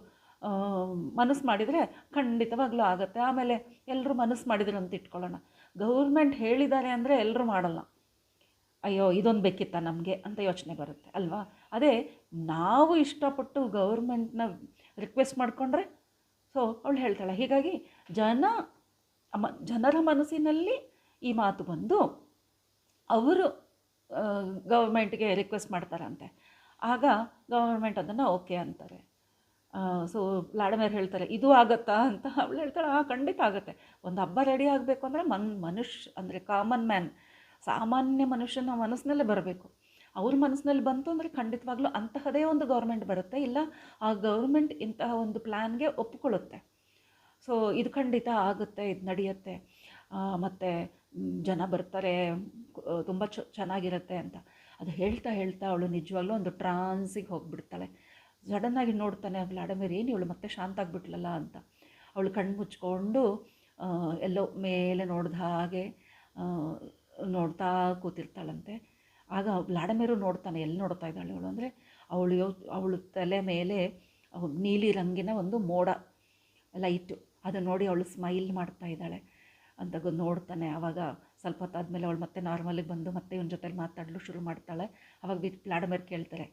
ಮನಸ್ಸು ಮಾಡಿದರೆ ಖಂಡಿತವಾಗ್ಲೂ ಆಗುತ್ತೆ. ಆಮೇಲೆ ಎಲ್ಲರೂ ಮನಸ್ಸು ಮಾಡಿದ್ರು ಅಂತ ಇಟ್ಕೊಳ್ಳೋಣ. ಗೌರ್ಮೆಂಟ್ ಹೇಳಿದ್ದಾರೆ ಅಂದರೆ ಎಲ್ಲರೂ ಮಾಡಲ್ಲ. ಅಯ್ಯೋ, ಇದೊಂದು ಬೇಕಿತ್ತ ನಮಗೆ ಅಂತ ಯೋಚನೆ ಬರುತ್ತೆ, ಅಲ್ವಾ? ಅದೇ ನಾವು ಇಷ್ಟಪಟ್ಟು ಗೌರ್ಮೆಂಟ್ನ ರಿಕ್ವೆಸ್ಟ್ ಮಾಡಿಕೊಂಡ್ರೆ ಸೊ ಅವಳು ಹೇಳ್ತಾಳೆ, ಹೀಗಾಗಿ ಜನ ಜನರ ಮನಸ್ಸಿನಲ್ಲಿ ಈ ಮಾತು ಬಂದು ಅವರು ಗೌರ್ಮೆಂಟ್ಗೆ ರಿಕ್ವೆಸ್ಟ್ ಮಾಡ್ತಾರಂತೆ. ಆಗ ಗೌರ್ಮೆಂಟ್ ಅದನ್ನು ಓಕೆ ಅಂತಾರೆ. ಸೊ ಲಾಡಮೇರ್ ಹೇಳ್ತಾರೆ, ಇದು ಆಗತ್ತಾ? ಅಂತ ಅವಳು ಹೇಳ್ತಾಳೆ ಹಾಂ ಖಂಡಿತ ಆಗುತ್ತೆ. ಒಂದು ಹಬ್ಬ ರೆಡಿ ಆಗಬೇಕು ಅಂದರೆ ಮನ್, ಮನುಷ್ಯ, ಅಂದರೆ ಕಾಮನ್ ಮ್ಯಾನ್ ಸಾಮಾನ್ಯ ಮನುಷ್ಯನ ಮನಸ್ಸಿನಲ್ಲೇ ಬರಬೇಕು. ಅವ್ರ ಮನಸ್ಸಿನಲ್ಲಿ ಬಂತು ಅಂದರೆ ಖಂಡಿತವಾಗ್ಲೂ ಅಂತಹದೇ ಒಂದು ಗೌರ್ಮೆಂಟ್ ಬರುತ್ತೆ. ಇಲ್ಲ, ಆ ಗೌರ್ಮೆಂಟ್ ಇಂತಹ ಒಂದು ಪ್ಲ್ಯಾನ್ಗೆ ಒಪ್ಪಿಕೊಳ್ಳುತ್ತೆ. ಸೊ ಇದು ಖಂಡಿತ ಆಗುತ್ತೆ, ಇದು ನಡೆಯುತ್ತೆ. ಮತ್ತು ಜನ ಬರ್ತಾರೆ, ತುಂಬ ಚೆನ್ನಾಗಿರುತ್ತೆ ಅಂತ. ಅದು ಹೇಳ್ತಾ ಹೇಳ್ತಾ ಅವಳು ನಿಜವಾಗ್ಲೂ ಒಂದು ಟ್ರಾನ್ಸಿಗೆ ಹೋಗಿಬಿಡ್ತಾಳೆ. ಸಡನ್ನಾಗಿ ನೋಡ್ತಾನೆ ವ್ಲಾಡಮಿರ್ ಏನು ಇವಳು ಮತ್ತೆ ಶಾಂತ ಆಗಿಬಿಟ್ಲಲ್ಲ ಅಂತ. ಅವಳು ಕಣ್ಣು ಮುಚ್ಕೊಂಡು ಎಲ್ಲೋ ಮೇಲೆ ನೋಡಿದ ಹಾಗೆ ನೋಡ್ತಾ ಕೂತಿರ್ತಾಳಂತೆ. ಆಗ ವ್ಲಾಡಮಿರು ನೋಡ್ತಾನೆ, ಎಲ್ಲಿ ನೋಡ್ತಾ ಇದ್ದಾಳೆ ಅವಳು ಅಂದರೆ, ಅವಳು ಅವಳು ತಲೆ ಮೇಲೆ ನೀಲಿ ರಂಗಿನ ಒಂದು ಮೋಡ, ಲೈಟು ಅದನ್ನು ನೋಡಿ ಅವಳು ಸ್ಮೈಲ್ ಮಾಡ್ತಾ ಇದ್ದಾಳೆ ಅಂತ ನೋಡ್ತಾನೆ. ಆವಾಗ ಸ್ವಲ್ಪ ಹೊತ್ತಾದಮೇಲೆ ಅವಳು ಮತ್ತೆ ನಾರ್ಮಲಿಗೆ ಬಂದು ಮತ್ತೆ ಇವನ ಜೊತೆಲಿ ಮಾತಾಡಲು ಶುರು ಮಾಡ್ತಾಳೆ. ಅವಾಗ ವಿತ್ ಪ್ಲಾಡಮೇರ್ ಕೇಳ್ತಾರೆ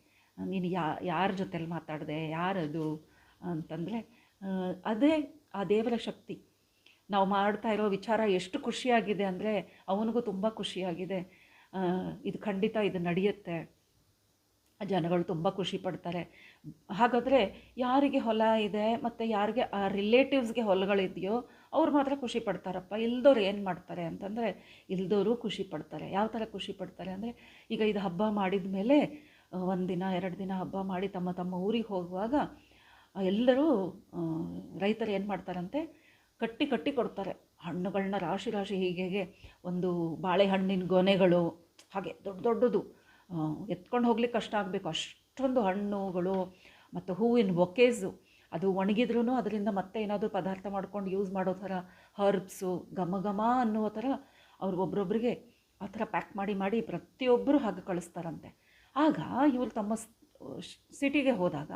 ನೀನು ಯಾ, ಯಾರ ಜೊತೆಲಿ ಮಾತಾಡಿದೆ? ಯಾರದು? ಅಂತಂದರೆ ಅದೇ ಆ ದೇವರ ಶಕ್ತಿ. ನಾವು ಮಾಡ್ತಾ ಇರೋ ವಿಚಾರ ಎಷ್ಟು ಖುಷಿಯಾಗಿದೆ ಅಂದರೆ ಅವನಿಗೂ ತುಂಬ ಖುಷಿಯಾಗಿದೆ. ಇದು ಖಂಡಿತ ಇದು ನಡೆಯುತ್ತೆ. ಜನಗಳು ತುಂಬ ಖುಷಿ ಪಡ್ತಾರೆ. ಹಾಗಾದರೆ ಯಾರಿಗೆ ಹೊಲ ಇದೆ ಮತ್ತು ಯಾರಿಗೆ ಆ ರಿಲೇಟಿವ್ಸ್ಗೆ ಹೊಲಗಳಿದೆಯೋ ಅವ್ರು ಮಾತ್ರ ಖುಷಿ ಪಡ್ತಾರಪ್ಪ. ಇಲ್ದವ್ರು ಏನು ಮಾಡ್ತಾರೆ ಅಂತಂದರೆ ಇಲ್ದವರು ಖುಷಿ ಪಡ್ತಾರೆ. ಯಾವ ಥರ ಖುಷಿ ಪಡ್ತಾರೆ ಅಂದರೆ ಈಗ ಇದು ಹಬ್ಬ ಮಾಡಿದ ಮೇಲೆ ಒಂದು ದಿನ, ಎರಡು ದಿನ ಹಬ್ಬ ಮಾಡಿ ತಮ್ಮ ತಮ್ಮ ಊರಿಗೆ ಹೋಗುವಾಗ, ಎಲ್ಲರೂ ರೈತರು ಏನು ಮಾಡ್ತಾರಂತೆ, ಕಟ್ಟಿ ಕಟ್ಟಿ ಕೊಡ್ತಾರೆ. ಹಣ್ಣುಗಳನ್ನ ರಾಶಿ ರಾಶಿ ಹೀಗೆ ಒಂದು ಬಾಳೆಹಣ್ಣಿನ ಗೊನೆಗಳು, ಹಾಗೆ ದೊಡ್ಡ ದೊಡ್ಡದು ಎತ್ಕೊಂಡು ಹೋಗ್ಲಿಕ್ಕೆ ಕಷ್ಟ ಆಗಬೇಕು. ಅಷ್ಟೊಂದು ಹಣ್ಣುಗಳು ಮತ್ತು ಹೂವಿನ ಬೊಕೇಸು ಅದು ಒಣಗಿದ್ರೂ ಅದರಿಂದ ಮತ್ತೆ ಏನಾದರೂ ಪದಾರ್ಥ ಮಾಡ್ಕೊಂಡು ಯೂಸ್ ಮಾಡೋ ಥರ ಹರ್ಬ್ಸು ಘಮ ಘಮ ಅನ್ನುವ ಥರ ಅವ್ರಿಗೊಬ್ರೊಬ್ರಿಗೆ ಆ ಥರ ಪ್ಯಾಕ್ ಮಾಡಿ ಮಾಡಿ ಪ್ರತಿಯೊಬ್ಬರು ಹಾಗೆ ಕಳಿಸ್ತಾರಂತೆ. ಆಗ ಇವರು ತಮ್ಮ ಸಿಟಿಗೆ ಹೋದಾಗ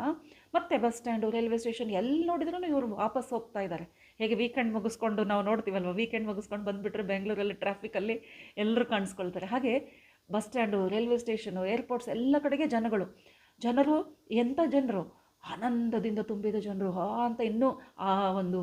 ಮತ್ತೆ ಬಸ್ ಸ್ಟ್ಯಾಂಡು, ರೈಲ್ವೆ ಸ್ಟೇಷನ್ ಎಲ್ಲಿ ನೋಡಿದ್ರೂ ಇವರು ವಾಪಸ್ ಹೋಗ್ತಾ ಇದ್ದಾರೆ. ಹೇಗೆ ವೀಕೆಂಡ್ ಮುಗಿಸ್ಕೊಂಡು ನಾವು ನೋಡ್ತೀವಲ್ವ? ವೀಕೆಂಡ್ ಮುಗಿಸ್ಕೊಂಡು ಬಂದುಬಿಟ್ರೆ ಬೆಂಗಳೂರಲ್ಲಿ ಟ್ರಾಫಿಕಲ್ಲಿ ಎಲ್ಲರೂ ಕಾಣಿಸ್ಕೊಳ್ತಾರೆ. ಹಾಗೆ bus stand, railway station airports ಎಲ್ಲ ಕಡೆಗೆ ಜನಗಳು. ಜನರು ಎಂಥ ಜನರು? ಆನಂದದಿಂದ ತುಂಬಿದ ಜನರು. ಹಾ ಅಂತ ಇನ್ನೂ ಆ ಒಂದು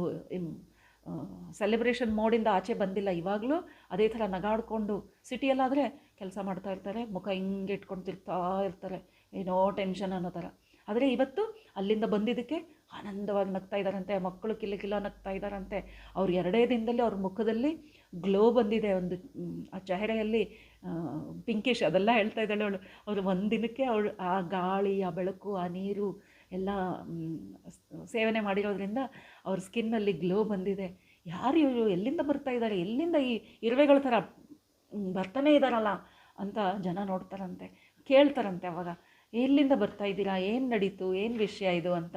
ಸೆಲೆಬ್ರೇಷನ್ ಮೋಡಿಂದ ಆಚೆ ಬಂದಿಲ್ಲ. ಇವಾಗಲೂ ಅದೇ ಥರ ನಗಾಡಿಕೊಂಡು ಸಿಟಿಯಲ್ಲಾದರೆ ಕೆಲಸ ಮಾಡ್ತಾ ಇರ್ತಾರೆ, ಮುಖ ಹಿಂಗೆ ಇಟ್ಕೊಂಡು ತಿರ್ತಾ ಇರ್ತಾರೆ, ಏನೋ ಟೆನ್ಷನ್ ಅನ್ನೋ ಥರ. ಆದರೆ ಇವತ್ತು ಅಲ್ಲಿಂದ ಬಂದಿದ್ದಕ್ಕೆ ಆನಂದವಾಗಿ ನಗ್ತಾ ಇದ್ದಾರಂತೆ ಮಕ್ಕಳು ಕಿಲ್ಲ ಕಿಲ್ಲ ನಗ್ತಾ ಇದ್ದಾರಂತೆ. ಅವ್ರು ಎರಡೇ ದಿನದಲ್ಲಿ ಅವ್ರ ಮುಖದಲ್ಲಿ ಗ್ಲೋ ಬಂದಿದೆ, ಒಂದು ಆ ಚೆಹರೆಯಲ್ಲಿ ಪಿಂಕಿಶ್ ಅದೆಲ್ಲ ಹೇಳ್ತಾ ಇದ್ದಾಳೆ ಅವಳು. ಅವರು ಒಂದು ದಿನಕ್ಕೆ ಅವಳು ಆ ಗಾಳಿ, ಆ ಬೆಳಕು, ಆ ನೀರು ಎಲ್ಲ ಸೇವನೆ ಮಾಡಿರೋದ್ರಿಂದ ಅವ್ರ ಸ್ಕಿನ್ನಲ್ಲಿ ಗ್ಲೋ ಬಂದಿದೆ. ಯಾರು ಇವರು? ಎಲ್ಲಿಂದ ಬರ್ತಾ ಇದ್ದಾರೆ? ಎಲ್ಲಿಂದ ಈ ಇರುವೆಗಳ ಥರ ಬರ್ತಾನೇ ಇದ್ದಾರಲ್ಲ. ಅಂತ ಜನ ನೋಡ್ತಾರಂತೆ, ಕೇಳ್ತಾರಂತೆ ಅವಾಗ. ಎಲ್ಲಿಂದ ಬರ್ತಾ ಇದ್ದೀರಾ? ಏನು ನಡೀತು? ಏನು ವಿಷಯ ಇದು? ಅಂತ.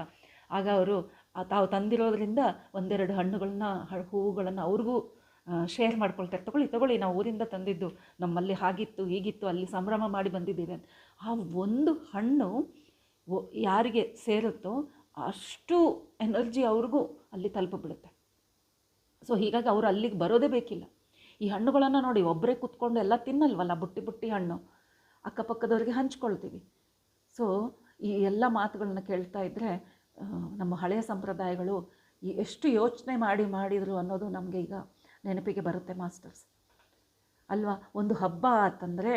ಆಗ ಅವರು ತಾವು ತಂದಿರೋದ್ರಿಂದ ಒಂದೆರಡು ಹಣ್ಣುಗಳನ್ನ ಹೂವುಗಳನ್ನು ಅವ್ರಿಗೂ ಶೇರ್ ಮಾಡ್ಕೊಳ್ತಾರೆ. ತಗೊಳ್ಳಿ ತಗೊಳ್ಳಿ, ನಾವು ಊರಿಂದ ತಂದಿದ್ದು. ನಮ್ಮಲ್ಲಿ ಹಾಗಿತ್ತು, ಹೀಗಿತ್ತು, ಅಲ್ಲಿ ಸಂಭ್ರಮ ಮಾಡಿ ಬಂದಿದ್ದೀವಿ ಅಂತ. ಆ ಒಂದು ಹಣ್ಣು ಯಾರಿಗೆ ಸೇರುತ್ತೋ ಅಷ್ಟು ಎನರ್ಜಿ ಅವ್ರಿಗೂ ಅಲ್ಲಿ ತಲುಪಿಬಿಡುತ್ತೆ. ಸೊ, ಹೀಗಾಗಿ ಅವರು ಅಲ್ಲಿಗೆ ಬರೋದೇ ಬೇಕಿಲ್ಲ. ಈ ಹಣ್ಣುಗಳನ್ನು ನೋಡಿ ಒಬ್ಬರೇ ಕೂತ್ಕೊಂಡು ಎಲ್ಲ ತಿನ್ನಲ್ವಲ್ಲ, ಬುಟ್ಟಿ ಬುಟ್ಟಿ ಹಣ್ಣು? ಅಕ್ಕಪಕ್ಕದವರಿಗೆ ಹಂಚ್ಕೊಳ್ತೀವಿ. ಸೊ ಈ ಎಲ್ಲ ಮಾತುಗಳನ್ನ ಕೇಳ್ತಾ ಇದ್ದರೆ ನಮ್ಮ ಹಳೆಯ ಸಂಪ್ರದಾಯಗಳು ಎಷ್ಟು ಯೋಚನೆ ಮಾಡಿ ಮಾಡಿದರು ಅನ್ನೋದು ನಮಗೆ ಈಗ ನೆನಪಿಗೆ ಬರುತ್ತೆ, ಮಾಸ್ಟರ್ಸ್. ಅಲ್ವಾ? ಒಂದು ಹಬ್ಬ ಆತಂದರೆ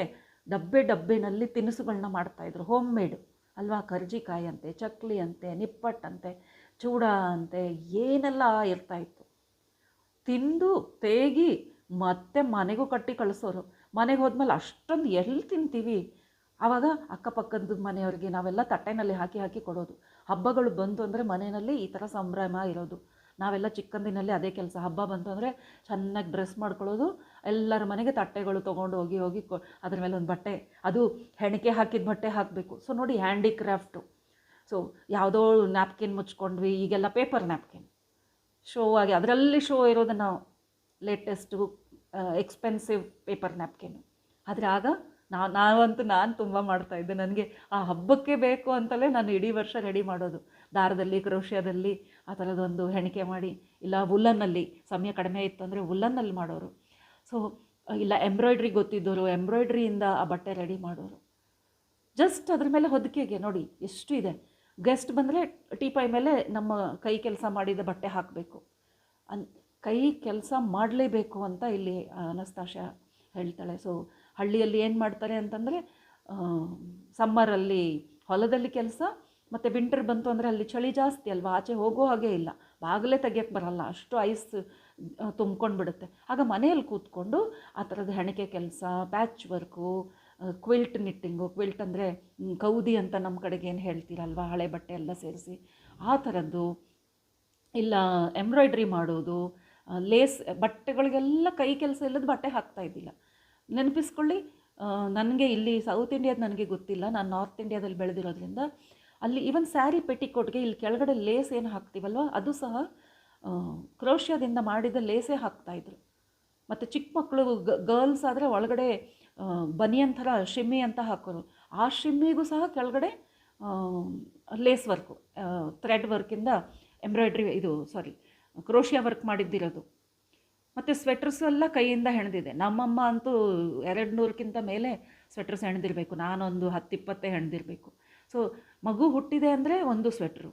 ಡಬ್ಬೆ ಡಬ್ಬೆನಲ್ಲಿ ತಿನಿಸುಗಳನ್ನ ಮಾಡ್ತಾಯಿದ್ರು ಹೋಮ್ ಮೇಡ್ ಅಲ್ವಾ? ಕರ್ಜಿಕಾಯಿ ಅಂತೆ ಚಕ್ಲಿ ಅಂತೆ ನಿಪ್ಪಟ್ಟಂತೆ, ಚೂಡ ಅಂತೆ, ಏನೆಲ್ಲ ಇರ್ತಾಯಿತ್ತು ತಿಂದು, ತೇಗಿ ಮತ್ತೆ ಮನೆಗೂ ಕಟ್ಟಿ ಕಳಿಸೋರು. ಮನೆಗೆ ಹೋದ್ಮೇಲೆ ಅಷ್ಟೊಂದು ಎಲ್ಲಿ ತಿಂತೀವಿ? ಆವಾಗ ಅಕ್ಕಪಕ್ಕದ ಮನೆಯವ್ರಿಗೆ ನಾವೆಲ್ಲ ತಟ್ಟೆನಲ್ಲಿ ಹಾಕಿ ಹಾಕಿ ಕೊಡೋದು. ಹಬ್ಬಗಳು ಬಂತು ಅಂದರೆ ಮನೆಯಲ್ಲಿ ಈ ಥರ ಸಂಭ್ರಮ ಇರೋದು. ನಾವೆಲ್ಲ ಚಿಕ್ಕಂದಿನಲ್ಲಿ ಅದೇ ಕೆಲಸ. ಹಬ್ಬ ಬಂತು ಅಂದರೆ ಚೆನ್ನಾಗಿ ಡ್ರೆಸ್ ಮಾಡ್ಕೊಳ್ಳೋದು. ಎಲ್ಲರ ಮನೆಗೆ ತಟ್ಟೆಗಳು ತೊಗೊಂಡು ಹೋಗಿ ಹೋಗಿ ಕೊ ಅದ್ರ ಮೇಲೆ ಒಂದು ಬಟ್ಟೆ. ಅದು ಹೆಣಿಕೆ ಹಾಕಿದ ಬಟ್ಟೆ ಹಾಕಬೇಕು. ಸೊ ನೋಡಿ ಹ್ಯಾಂಡಿಕ್ರಾಫ್ಟು. ಸೊ ಯಾವುದೋ ನ್ಯಾಪ್ಕಿನ್ ಮುಚ್ಕೊಂಡ್ವಿ. ಈಗೆಲ್ಲ ಪೇಪರ್ ನ್ಯಾಪ್ಕಿನ್ ಶೋ ಆಗಿ ಅದರಲ್ಲಿ ಶೋ ಇರೋದನ್ನು ಲೇಟೆಸ್ಟು ಎಕ್ಸ್ಪೆನ್ಸಿವ್ ಪೇಪರ್ ನ್ಯಾಪ್ಕಿನ್ನು ಆದರೆ ಆಗ ನಾ, ನಾವಂತೂ ನಾನು ತುಂಬ ಮಾಡ್ತಾಯಿದ್ದೆ ನನಗೆ ಆ ಹಬ್ಬಕ್ಕೆ ಬೇಕು ಅಂತಲೇ ನಾನು ಇಡೀ ವರ್ಷ ರೆಡಿ ಮಾಡೋದು. ದಾರದಲ್ಲಿ ಕ್ರೋಷ್ಯಾದಲ್ಲಿ ಆ ಥರದೊಂದು ಹೆಣಿಕೆ ಮಾಡಿ, ಇಲ್ಲ ವುಲ್ಲನ್ನಲ್ಲಿ ಸಮಯ ಕಡಿಮೆ ಇತ್ತು ಅಂದರೆ ವುಲ್ಲನ್ನಲ್ಲಿ ಮಾಡೋರು. ಸೊ ಇಲ್ಲ ಎಂಬ್ರಾಯ್ಡ್ರಿ ಗೊತ್ತಿದ್ದವರು ಎಂಬ್ರಾಯ್ಡ್ರಿಯಿಂದ ಆ ಬಟ್ಟೆ ರೆಡಿ ಮಾಡೋರು. ಜಸ್ಟ್ ಅದ್ರ ಮೇಲೆ ಹೊದಿಕೆಗೆ, ನೋಡಿ, ಎಷ್ಟು ಇದೆ. ಗೆಸ್ಟ್ ಬಂದರೆ ಟೀಪಾಯ್ ಮೇಲೆ ನಮ್ಮ ಕೈ ಕೆಲಸ ಮಾಡಿದ ಬಟ್ಟೆ ಹಾಕಬೇಕು. ಅನ್ ಕೈ ಕೆಲಸ ಮಾಡಲೇಬೇಕು ಅಂತ ಇಲ್ಲಿ ಅನಸ್ತಾಶ ಹೇಳ್ತಾಳೆ. ಸೊ ಹಳ್ಳಿಯಲ್ಲಿ ಏನು ಮಾಡ್ತಾರೆ ಅಂತಂದರೆ ಸಮ್ಮರಲ್ಲಿ ಹೊಲದಲ್ಲಿ ಕೆಲಸ, ಮತ್ತು ವಿಂಟರ್ ಬಂತು ಅಂದರೆ ಅಲ್ಲಿ ಚಳಿ ಜಾಸ್ತಿ ಅಲ್ವಾ? ಆಚೆ ಹೋಗೋ ಹಾಗೆ ಇಲ್ಲ. ಬಾಗಲೇ ತೆಗಿಯಕ್ಕೆ ಬರಲ್ಲ. ಅಷ್ಟು ಐಸ್ ತುಂಬ್ಕೊಂಡು ಬಿಡುತ್ತೆ ಆಗ ಮನೆಯಲ್ಲಿ ಕೂತ್ಕೊಂಡು ಆ ಥರದ ಹೆಣಿಕೆ ಕೆಲಸ patch work quilt knitting quilt ಅಂದರೆ ಕೌದಿ ಅಂತ ನಮ್ಮ ಕಡೆಗೆ ಏನು ಹೇಳ್ತೀರಲ್ವ? ಹಳೆ ಬಟ್ಟೆ ಎಲ್ಲ ಸೇರಿಸಿ. ಆ ಥರದ್ದು ಇಲ್ಲ ಎಂಬ್ರಾಯ್ಡ್ರಿ ಮಾಡೋದು ಲೇಸ್, ಬಟ್ಟೆಗಳಿಗೆಲ್ಲ ಕೈ ಕೆಲಸ ಇಲ್ಲದ ಬಟ್ಟೆ ಹಾಕ್ತಾ ಇದ್ದಿಲ್ಲ. ನೆನಪಿಸ್ಕೊಳ್ಳಿ ನನಗೆ ಇಲ್ಲಿ ಸೌತ್ ಇಂಡಿಯಾದ ನನಗೆ ಗೊತ್ತಿಲ್ಲ. ನಾನು ನಾರ್ತ್ ಇಂಡಿಯಾದಲ್ಲಿ ಬೆಳೆದಿರೋದ್ರಿಂದ ಅಲ್ಲಿ ಈವನ್ ಸ್ಯಾರಿ ಪೆಟಿಕೋಟ್ಗೆ ಇಲ್ಲಿ ಕೆಳಗಡೆ ಲೇಸ್ ಏನು ಹಾಕ್ತೀವಲ್ವ, ಅದು ಸಹ ಕ್ರೋಷ್ಯಾದಿಂದ ಮಾಡಿದ ಲೇಸೇ ಹಾಕ್ತಾಯಿದ್ರು ಮತ್ತು ಚಿಕ್ಕ ಮಕ್ಕಳು ಗರ್ಲ್ಸ್ ಆದರೆ ಒಳಗಡೆ ಬನಿಯನ್ ಥರ ಶಿಮ್ಮಿ ಅಂತ ಹಾಕೋರು. ಆ ಶಿಮ್ಮಿಗೂ ಸಹ ಕೆಳಗಡೆ ಲೇಸ್ ವರ್ಕು ಥ್ರೆಡ್ ವರ್ಕಿಂದ ಎಂಬ್ರಾಯ್ಡ್ರಿ ಇದು ಸಾರಿ ಕ್ರೋಷಿಯಾ ವರ್ಕ್ ಮಾಡಿದ್ದಿರೋದು. ಮತ್ತು ಸ್ವೆಟರ್ಸು ಎಲ್ಲ ಕೈಯಿಂದ ಹೆಣ್ದಿದೆ. ನಮ್ಮಮ್ಮ ಅಂತೂ ಎರಡು ನೂರಕ್ಕಿಂತ ಮೇಲೆ ಸ್ವೆಟರ್ಸ್ ಹೆಣ್ದಿರಬೇಕು. ನಾನೊಂದು ಹತ್ತಿಪ್ಪತ್ತೇ ಹೆಣ್ದಿರಬೇಕು. ಸೊ ಮಗು ಹುಟ್ಟಿದೆ ಅಂದರೆ ಒಂದು ಸ್ವೆಟ್ರು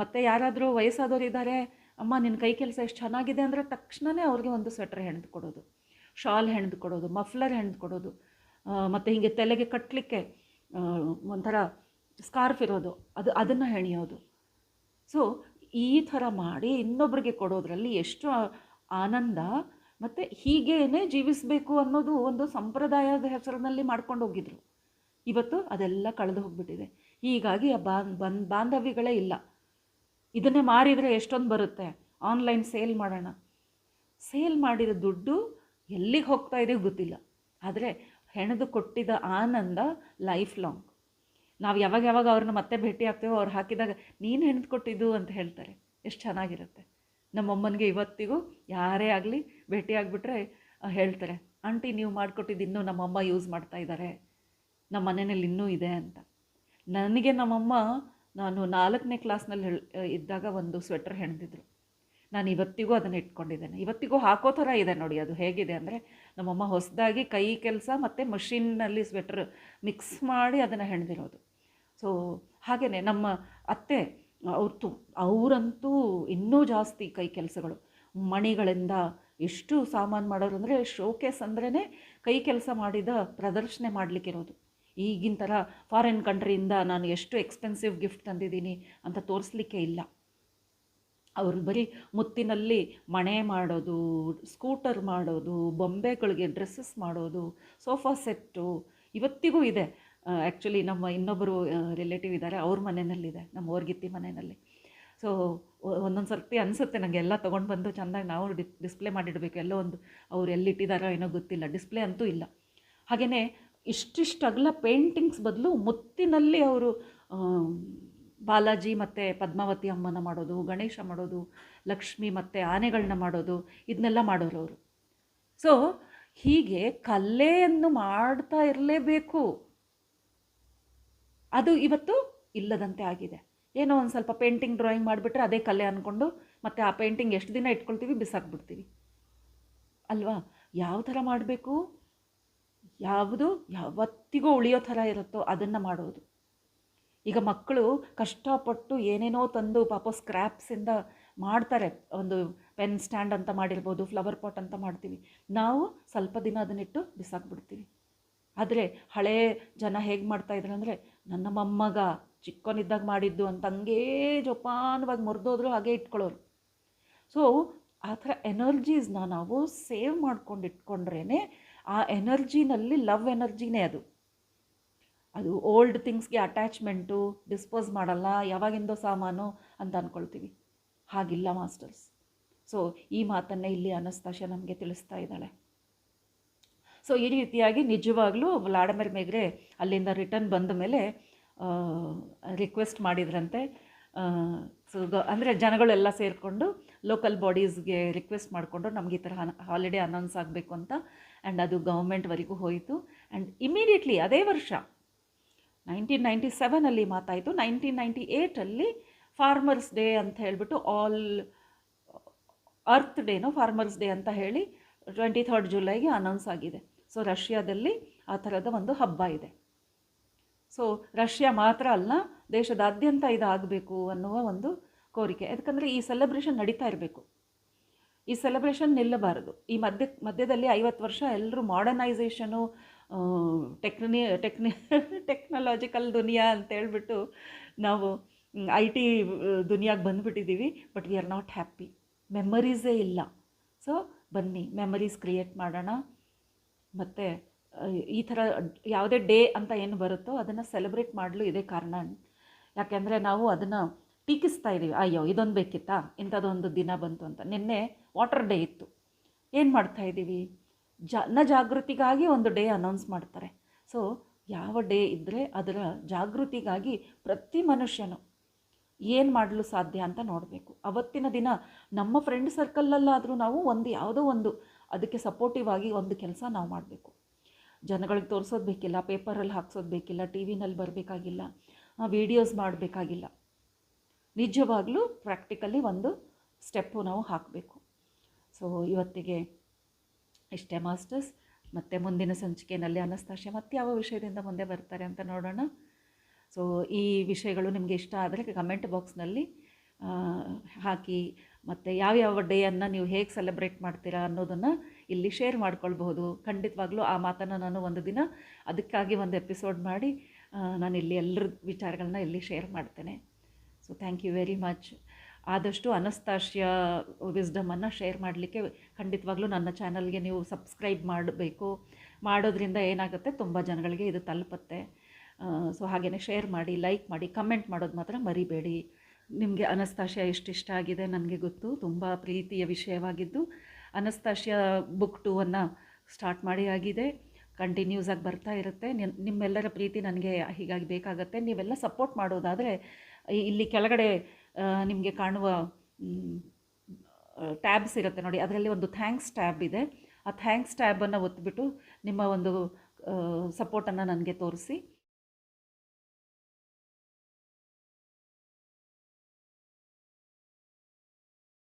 ಮತ್ತು ಯಾರಾದರೂ ವಯಸ್ಸಾದವರು ಇದ್ದಾರೆ ಅಮ್ಮ ನಿನ್ನ ಕೈ ಕೆಲಸ ಎಷ್ಟು ಚೆನ್ನಾಗಿದೆ ಅಂದರೆ ತಕ್ಷಣವೇ ಅವ್ರಿಗೆ ಒಂದು ಸ್ವೆಟ್ರ್ ಹೆಣ್ದು ಕೊಡೋದು ಶಾಲ್ ಹೆಣ್ದು ಕೊಡೋದು ಮಫ್ಲರ್ ಹೆಣ್ದು ಕೊಡೋದು ಮತ್ತು ಹೀಗೆ ತಲೆಗೆ ಕಟ್ಟಲಿಕ್ಕೆ ಒಂಥರ ಸ್ಕಾರ್ಫ್ ಇರೋದು. ಅದು, ಅದನ್ನು ಹೆಣೆಯೋದು. ಸೊ ಈ ಥರ ಮಾಡಿ ಇನ್ನೊಬ್ಬರಿಗೆ ಕೊಡೋದ್ರಲ್ಲಿ ಎಷ್ಟು ಆನಂದ, ಮತ್ತು ಹೀಗೇನೆ ಜೀವಿಸಬೇಕು ಅನ್ನೋದು ಒಂದು ಸಂಪ್ರದಾಯದ ಹೆಸರಿನಲ್ಲಿ ಮಾಡ್ಕೊಂಡು ಹೋಗಿದ್ರು. ಇವತ್ತು ಅದೆಲ್ಲ ಕಳೆದು ಹೋಗ್ಬಿಟ್ಟಿದೆ. ಹೀಗಾಗಿ ಆ ಬನ್ ಬಾಂಧವ್ಯಗಳೇ ಇಲ್ಲ. ಇದನ್ನೇ ಮಾರಿದರೆ ಎಷ್ಟೊಂದು ಬರುತ್ತೆ? ಆನ್ಲೈನ್ ಸೇಲ್ ಮಾಡೋಣ. ಸೇಲ್ ಮಾಡಿದ ದುಡ್ಡು ಎಲ್ಲಿಗೆ ಹೋಗ್ತಾ ಇದೆ ಗೊತ್ತಿಲ್ಲ. ಆದರೆ ಹೆಣೆದು ಕೊಟ್ಟಿದ ಆನಂದ ಲೈಫ್ ಲಾಂಗ್. ನಾವು ಯಾವಾಗ ಯಾವಾಗ ಅವ್ರನ್ನ ಮತ್ತೆ ಭೇಟಿ ಆಗ್ತೇವೋ ಅವ್ರು ಹಾಕಿದಾಗ ನೀನು ಹೆಣ್ದು ಕೊಟ್ಟಿದ್ದು ಅಂತ ಹೇಳ್ತಾರೆ. ಎಷ್ಟು ಚೆನ್ನಾಗಿರುತ್ತೆ. ನಮ್ಮಮ್ಮನಿಗೆ ಇವತ್ತಿಗೂ ಯಾರೇ ಆಗಲಿ ಭೇಟಿ ಆಗಿಬಿಟ್ರೆ ಹೇಳ್ತಾರೆ, ಆಂಟಿ, ನೀವು ಮಾಡಿಕೊಟ್ಟಿದ್ದು ಇನ್ನೂ ನಮ್ಮಮ್ಮ ಯೂಸ್ ಮಾಡ್ತಾ ಇದ್ದಾರೆ ನಮ್ಮ ಮನೆಯಲ್ಲಿ ಇನ್ನೂ ಇದೆ ಅಂತ. ನನಗೆ ನಮ್ಮಮ್ಮ ನಾನು ನಾಲ್ಕನೇ ಕ್ಲಾಸ್ನಲ್ಲಿ ಇದ್ದಾಗ ಒಂದು ಸ್ವೆಟ್ರ್ ಹೆಣ್ದಿದ್ರು. ನಾನು ಇವತ್ತಿಗೂ ಅದನ್ನು ಇಟ್ಕೊಂಡಿದ್ದೇನೆ. ಇವತ್ತಿಗೂ ಹಾಕೋ ಥರ ಇದೆ ನೋಡಿ, ಅದು ಹೇಗಿದೆ ಅಂದರೆ ನಮ್ಮಮ್ಮ ಹೊಸದಾಗಿ ಕೈ ಕೆಲಸ ಮತ್ತು ಮಷಿನ್ನಲ್ಲಿ ಸ್ವೆಟ್ರ್ ಮಿಕ್ಸ್ ಮಾಡಿ ಅದನ್ನು ಹೆಣೆದಿರೋದು. ಸೊ ಹಾಗೆಯೇ ನಮ್ಮ ಅತ್ತೆ ಅವ್ರು ತು ಅವರಂತೂ ಇನ್ನೂ ಜಾಸ್ತಿ ಕೈ ಕೆಲಸಗಳು. ಮಣಿಗಳಿಂದ ಎಷ್ಟು ಸಾಮಾನು ಮಾಡೋರು ಅಂದರೆ ಶೋಕೇಸ್ ಅಂದ್ರೇ ಕೈ ಕೆಲಸ ಮಾಡಿದ ಪ್ರದರ್ಶನ ಮಾಡಲಿಕ್ಕಿರೋದು. ಈಗಿನ ಥರ ಫಾರಿನ್ ಕಂಟ್ರಿಯಿಂದ ನಾನು ಎಷ್ಟು ಎಕ್ಸ್ಪೆನ್ಸಿವ್ ಗಿಫ್ಟ್ ತಂದಿದ್ದೀನಿ ಅಂತ ತೋರಿಸ್ಲಿಕ್ಕೆ ಇಲ್ಲ. ಅವರು ಬರೀ ಮುತ್ತಿನಲ್ಲಿ ಮಣೆ ಮಾಡೋದು ಸ್ಕೂಟರ್ ಮಾಡೋದು, ಬೊಂಬೆಗಳಿಗೆ ಡ್ರೆಸ್ಸಸ್ ಮಾಡೋದು ಸೋಫಾ ಸೆಟ್ಟು ಇವತ್ತಿಗೂ ಇದೆ. ಆ್ಯಕ್ಚುಲಿ ನಮ್ಮ ಇನ್ನೊಬ್ಬರು ರಿಲೇಟಿವ್ ಇದ್ದಾರೆ ಅವ್ರ ಮನೆಯಲ್ಲಿದೆ, ನಮ್ಮ ಓರ್ಗಿತ್ತಿ ಮನೆಯಲ್ಲಿ. ಸೊ ಒಂದೊಂದು ಸರ್ತಿ ಅನಿಸುತ್ತೆ ನನಗೆ ಎಲ್ಲ ತೊಗೊಂಡು ಬಂದು ಚೆಂದಾಗಿ ನಾವು ಡಿಸ್ ಡಿಸ್ಪ್ಲೇ ಮಾಡಿಡಬೇಕು, ಎಲ್ಲೋ ಒಂದು ಅವ್ರು ಎಲ್ಲಿಟ್ಟಿದ್ದಾರೋ ಏನೋ ಗೊತ್ತಿಲ್ಲ ಡಿಸ್ಪ್ಲೇ ಅಂತೂ ಇಲ್ಲ. ಹಾಗೆಯೇ ಇಷ್ಟಿಷ್ಟು ಅಗಲ ಪೇಂಟಿಂಗ್ಸ್ ಬದಲು ಮುತ್ತಿನಲ್ಲಿ ಅವರು ಬಾಲಾಜಿ ಮತ್ತು ಪದ್ಮಾವತಿ ಅಮ್ಮನ ಮಾಡೋದು, ಗಣೇಶ ಮಾಡೋದು, ಲಕ್ಷ್ಮಿ ಮತ್ತು ಆನೆಗಳನ್ನ ಮಾಡೋದು ಇದನ್ನೆಲ್ಲ ಮಾಡೋರು ಅವರು. ಸೊ ಹೀಗೆ ಕಲೆಯನ್ನು ಮಾಡ್ತಾ ಇರಲೇಬೇಕು. ಅದು ಇವತ್ತು ಇಲ್ಲದಂತೆ ಆಗಿದೆ. ಏನೋ ಒಂದು ಸ್ವಲ್ಪ ಪೇಂಟಿಂಗ್ ಡ್ರಾಯಿಂಗ್ ಮಾಡಿಬಿಟ್ರೆ ಅದೇ ಕಲೆ ಅಂದ್ಕೊಂಡು ಮತ್ತು ಆ ಪೇಂಟಿಂಗ್ ಎಷ್ಟು ದಿನ ಇಟ್ಕೊಳ್ತೀವಿ ಬಿಸಾಕ್ಬಿಡ್ತೀವಿ. ಅಲ್ವಾ? ಯಾವ ಥರ ಮಾಡಬೇಕು? ಯಾವುದು ಯಾವತ್ತಿಗೂ ಉಳಿಯೋ ಥರ ಇರುತ್ತೋ ಅದನ್ನು ಮಾಡೋದು. ಈಗ ಮಕ್ಕಳು ಕಷ್ಟಪಟ್ಟು ಏನೇನೋ ತಂದು ಪಾಪ ಸ್ಕ್ರ್ಯಾಪ್ಸಿಂದ ಮಾಡ್ತಾರೆ. ಒಂದು ಪೆನ್ ಸ್ಟ್ಯಾಂಡ್ ಅಂತ ಮಾಡಿರ್ಬೋದು ಫ್ಲವರ್ ಪಾಟ್ ಅಂತ ಮಾಡ್ತೀವಿ. ನಾವು ಸ್ವಲ್ಪ ದಿನ ಅದನ್ನಿಟ್ಟು ಬಿಸಾಕ್ಬಿಡ್ತೀವಿ. ಆದರೆ ಹಳೇ ಜನ ಹೇಗೆ ಮಾಡ್ತಾಯಿದ್ರು ಅಂದರೆ ನನ್ನ ಮೊಮ್ಮಗ ಚಿಕ್ಕವನಿದ್ದಾಗ ಮಾಡಿದ್ದು ಅಂತ ಹಂಗೇ ಜೋಪಾನವಾಗಿ ಮುರಿದೋದ್ರು ಹಾಗೆ ಇಟ್ಕೊಳ್ಳೋರು. ಸೊ ಆ ಥರ ಎನರ್ಜೀಸ್ನ ನಾವು ಸೇವ್ ಮಾಡ್ಕೊಂಡು ಇಟ್ಕೊಂಡ್ರೇ ಆ ಎನರ್ಜಿನಲ್ಲಿ ಲವ್ ಎನರ್ಜಿನೇ ಅದು. ಅದು ಓಲ್ಡ್ ಥಿಂಗ್ಸ್ಗೆ ಅಟ್ಯಾಚ್ಮೆಂಟು ಡಿಸ್ಪೋಸ್ ಮಾಡಲ್ಲ, ಯಾವಾಗಿಂದೋ ಸಾಮಾನು ಅಂತ ಅಂದ್ಕೊಳ್ತೀವಿ ಹಾಗಿಲ್ಲ ಮಾಸ್ಟರ್ಸ್ ಸೊ ಈ ಮಾತನ್ನೇ ಇಲ್ಲಿ ಅನಸ್ತಾಶ ನಮಗೆ ತಿಳಿಸ್ತಾ ಇದ್ದಾಳೆ. ಸೊ ಈ ರೀತಿಯಾಗಿ ನಿಜವಾಗ್ಲೂ ವ್ಲಾಡಮಿರ್ ಮೇಗ್ರೆ ಅಲ್ಲಿಂದ ರಿಟರ್ನ್ ಬಂದ ಮೇಲೆ ರಿಕ್ವೆಸ್ಟ್ ಮಾಡಿದ್ರಂತೆ. ಸೊ ಅಂದರೆ ಜನಗಳೆಲ್ಲ ಸೇರಿಕೊಂಡು ಲೋಕಲ್ ಬಾಡೀಸ್ಗೆ ರಿಕ್ವೆಸ್ಟ್ ಮಾಡಿಕೊಂಡು ನಮ್ಗೆ ಈ ಥರ ಹಾಲಿಡೇ ಅನೌನ್ಸ್ ಆಗಬೇಕು ಅಂತ ಆ್ಯಂಡ್ ಅದು ಗೌರ್ಮೆಂಟ್ವರೆಗೂ ಹೋಯಿತು. ಆ್ಯಂಡ್ ಇಮಿಡಿಯೇಟ್ಲಿ ಅದೇ ವರ್ಷ ನೈನ್ಟೀನ್ ನೈಂಟಿ ಸೆವೆನಲ್ಲಿ ಮಾತಾಯಿತು. ನೈನ್ಟೀನ್ ನೈಂಟಿ ಏಯ್ಟಲ್ಲಿ ಫಾರ್ಮರ್ಸ್ ಡೇ ಅಂತ ಹೇಳಿಬಿಟ್ಟು ಆಲ್ ಅರ್ತ್ ಡೇನೋ ಫಾರ್ಮರ್ಸ್ ಡೇ ಅಂತ ಹೇಳಿ ಟ್ವೆಂಟಿ ಥರ್ಡ್ ಜುಲೈಗೆ ಅನೌನ್ಸ್ ಆಗಿದೆ. ಸೊ ರಷ್ಯಾದಲ್ಲಿ ಆ ಥರದ ಒಂದು ಹಬ್ಬ ಇದೆ. ಸೊ ರಷ್ಯಾ ಮಾತ್ರ ಅಲ್ಲ, ದೇಶದಾದ್ಯಂತ ಇದಾಗಬೇಕು ಅನ್ನುವ ಒಂದು ಕೋರಿಕೆ. ಯಾಕಂದರೆ ಈ ಸೆಲೆಬ್ರೇಷನ್ ನಡೀತಾ ಇರಬೇಕು. ಈ ಸೆಲೆಬ್ರೇಷನ್ ನಿಲ್ಲಬಾರದು. ಈ ಮಧ್ಯ, ಮಧ್ಯದಲ್ಲಿ ಐವತ್ತು ವರ್ಷ ಎಲ್ಲರೂ ಮಾಡರ್ನೈಸೇಷನು ಟೆಕ್ನಿ ಟೆಕ್ನಿ ಟೆಕ್ನಾಲಜಿಕಲ್ ದುನಿಯಾ ಅಂತೇಳ್ಬಿಟ್ಟು ನಾವು ಐ ಟಿ ದುನಿಯಾಗೆ ಬಂದುಬಿಟ್ಟಿದ್ದೀವಿ but we are not happy ಮೆಮರೀಸೇ ಇಲ್ಲ. ಸೊ ಬನ್ನಿ ಮೆಮರೀಸ್ ಕ್ರಿಯೇಟ್ ಮಾಡೋಣ. ಮತ್ತು ಈ ಥರ ಯಾವುದೇ ಡೇ ಅಂತ ಏನು ಬರುತ್ತೋ ಅದನ್ನು ಸೆಲೆಬ್ರೇಟ್ ಮಾಡಲು ಇದೇ ಕಾರಣ. ಯಾಕೆಂದರೆ ನಾವು ಅದನ್ನು ಟೀಕಿಸ್ತಾ ಇದ್ದೀವಿ, ಅಯ್ಯೋ, ಇದೊಂದು ಬೇಕಿತ್ತಾ? ಇಂಥದ್ದೊಂದು ದಿನ ಬಂತು ಅಂತ. ನಿನ್ನೆ ವಾಟರ್ ಡೇ ಇತ್ತು. ಏನು ಮಾಡ್ತಾ ಇದ್ದೀವಿ? ಜನ ಜಾಗೃತಿಗಾಗಿ ಒಂದು ಡೇ ಅನೌನ್ಸ್ ಮಾಡ್ತಾರೆ. ಸೊ, ಯಾವ ಡೇ ಇದ್ದರೆ ಅದರ ಜಾಗೃತಿಗಾಗಿ ಪ್ರತಿ ಮನುಷ್ಯನು ಏನು ಮಾಡಲು ಸಾಧ್ಯ ಅಂತ ನೋಡಬೇಕು. ಅವತ್ತಿನ ದಿನ ನಮ್ಮ ಫ್ರೆಂಡ್ ಸರ್ಕಲ್ಲಲ್ಲಾದರೂ ನಾವು ಒಂದು ಯಾವುದೋ ಒಂದು ಅದಕ್ಕೆ ಸಪೋರ್ಟಿವ್ ಆಗಿ ಒಂದು ಕೆಲಸ ನಾವು ಮಾಡಬೇಕು. ಜನಗಳಿಗೆ ತೋರಿಸೋದು ಬೇಕಿಲ್ಲ, ಪೇಪರಲ್ಲಿ ಹಾಕ್ಸೋದು ಬೇಕಿಲ್ಲ ಟಿ ವಿನಲ್ಲಿ ಬರಬೇಕಾಗಿಲ್ಲ ವೀಡಿಯೋಸ್ ಮಾಡಬೇಕಾಗಿಲ್ಲ. ನಿಜವಾಗಲೂ ಪ್ರಾಕ್ಟಿಕಲಿ ಒಂದು ಸ್ಟೆಪ್ಪು ನಾವು ಹಾಕಬೇಕು. ಸೊ ಇವತ್ತಿಗೆ ಇಷ್ಟೇ ಮಾಸ್ಟರ್ಸ್ ಮತ್ತು ಮುಂದಿನ ಸಂಚಿಕೆಯಲ್ಲಿ ಅನಸ್ತಾಶೆ ಮತ್ತೆ ಯಾವ ವಿಷಯದಿಂದ ಮುಂದೆ ಬರ್ತಾರೆ ಅಂತ ನೋಡೋಣ. ಸೊ ಈ ವಿಷಯಗಳು ನಿಮಗೆ ಇಷ್ಟ ಆದರೆ ಕಮೆಂಟ್ ಬಾಕ್ಸ್ನಲ್ಲಿ ಹಾಕಿ ಮತ್ತು ಯಾವ್ಯಾವ ಡೇಯನ್ನು ನೀವು ಹೇಗೆ ಸೆಲೆಬ್ರೇಟ್ ಮಾಡ್ತೀರಾ ಅನ್ನೋದನ್ನು ಇಲ್ಲಿ ಶೇರ್ ಮಾಡ್ಕೊಳ್ಬಹುದು. ಖಂಡಿತವಾಗ್ಲೂ ಆ ಮಾತನ್ನು ನಾನು ಒಂದು ದಿನ ಅದಕ್ಕಾಗಿ ಒಂದು ಎಪಿಸೋಡ್ ಮಾಡಿ ನಾನು ಇಲ್ಲಿ ಎಲ್ಲರ ವಿಚಾರಗಳನ್ನ ಇಲ್ಲಿ ಶೇರ್ ಮಾಡ್ತೇನೆ. So thank you very much ಆದಷ್ಟು ಅನಸ್ತಾಶ್ಯ ವಿಸ್ಡಮನ್ನು ಶೇರ್ ಮಾಡಲಿಕ್ಕೆ ಖಂಡಿತವಾಗ್ಲೂ ನನ್ನ ಚಾನಲ್ಗೆ ನೀವು ಸಬ್ಸ್ಕ್ರೈಬ್ ಮಾಡಬೇಕು. ಮಾಡೋದ್ರಿಂದ ಏನಾಗುತ್ತೆ? ತುಂಬ ಜನಗಳಿಗೆ ಇದು ತಲುಪತ್ತೆ. ಸೊ ಹಾಗೆಯೇ ಶೇರ್ ಮಾಡಿ ಲೈಕ್ ಮಾಡಿ ಕಮೆಂಟ್ ಮಾಡೋದು ಮಾತ್ರ ಮರಿಬೇಡಿ. ನಿಮಗೆ ಅನಸ್ತಾಶಿಯಾ ಎಷ್ಟಿಷ್ಟ ಆಗಿದೆ ನನಗೆ ಗೊತ್ತು. ತುಂಬ ಪ್ರೀತಿಯ ವಿಷಯವಾಗಿದ್ದು ಅನಸ್ತಾಶಿಯಾ ಬುಕ್ ಟೂವನ್ನು ಸ್ಟಾರ್ಟ್ ಮಾಡಿ ಆಗಿದೆ. ಕಂಟಿನ್ಯೂಸ್ ಆಗಿ ಬರ್ತಾ ಇರುತ್ತೆ. ನಿಮ್ಮೆಲ್ಲರ ಪ್ರೀತಿ ನನಗೆ ಹೀಗಾಗಿ ಬೇಕಾಗುತ್ತೆ. ನೀವೆಲ್ಲ ಸಪೋರ್ಟ್ ಮಾಡೋದಾದರೆ ಇಲ್ಲಿ ಕೆಳಗಡೆ ನಿಮಗೆ ಕಾಣುವ ಟ್ಯಾಬ್ಸ್ ಇರುತ್ತೆ ನೋಡಿ. ಅದರಲ್ಲಿ ಒಂದು ಥ್ಯಾಂಕ್ಸ್ ಟ್ಯಾಬ್ ಇದೆ. ಆ ಥ್ಯಾಂಕ್ಸ್ ಟ್ಯಾಬನ್ನು ಒತ್ತಿಬಿಟ್ಟು ನಿಮ್ಮ ಒಂದು ಸಪೋರ್ಟನ್ನು ನನಗೆ ತೋರಿಸಿ.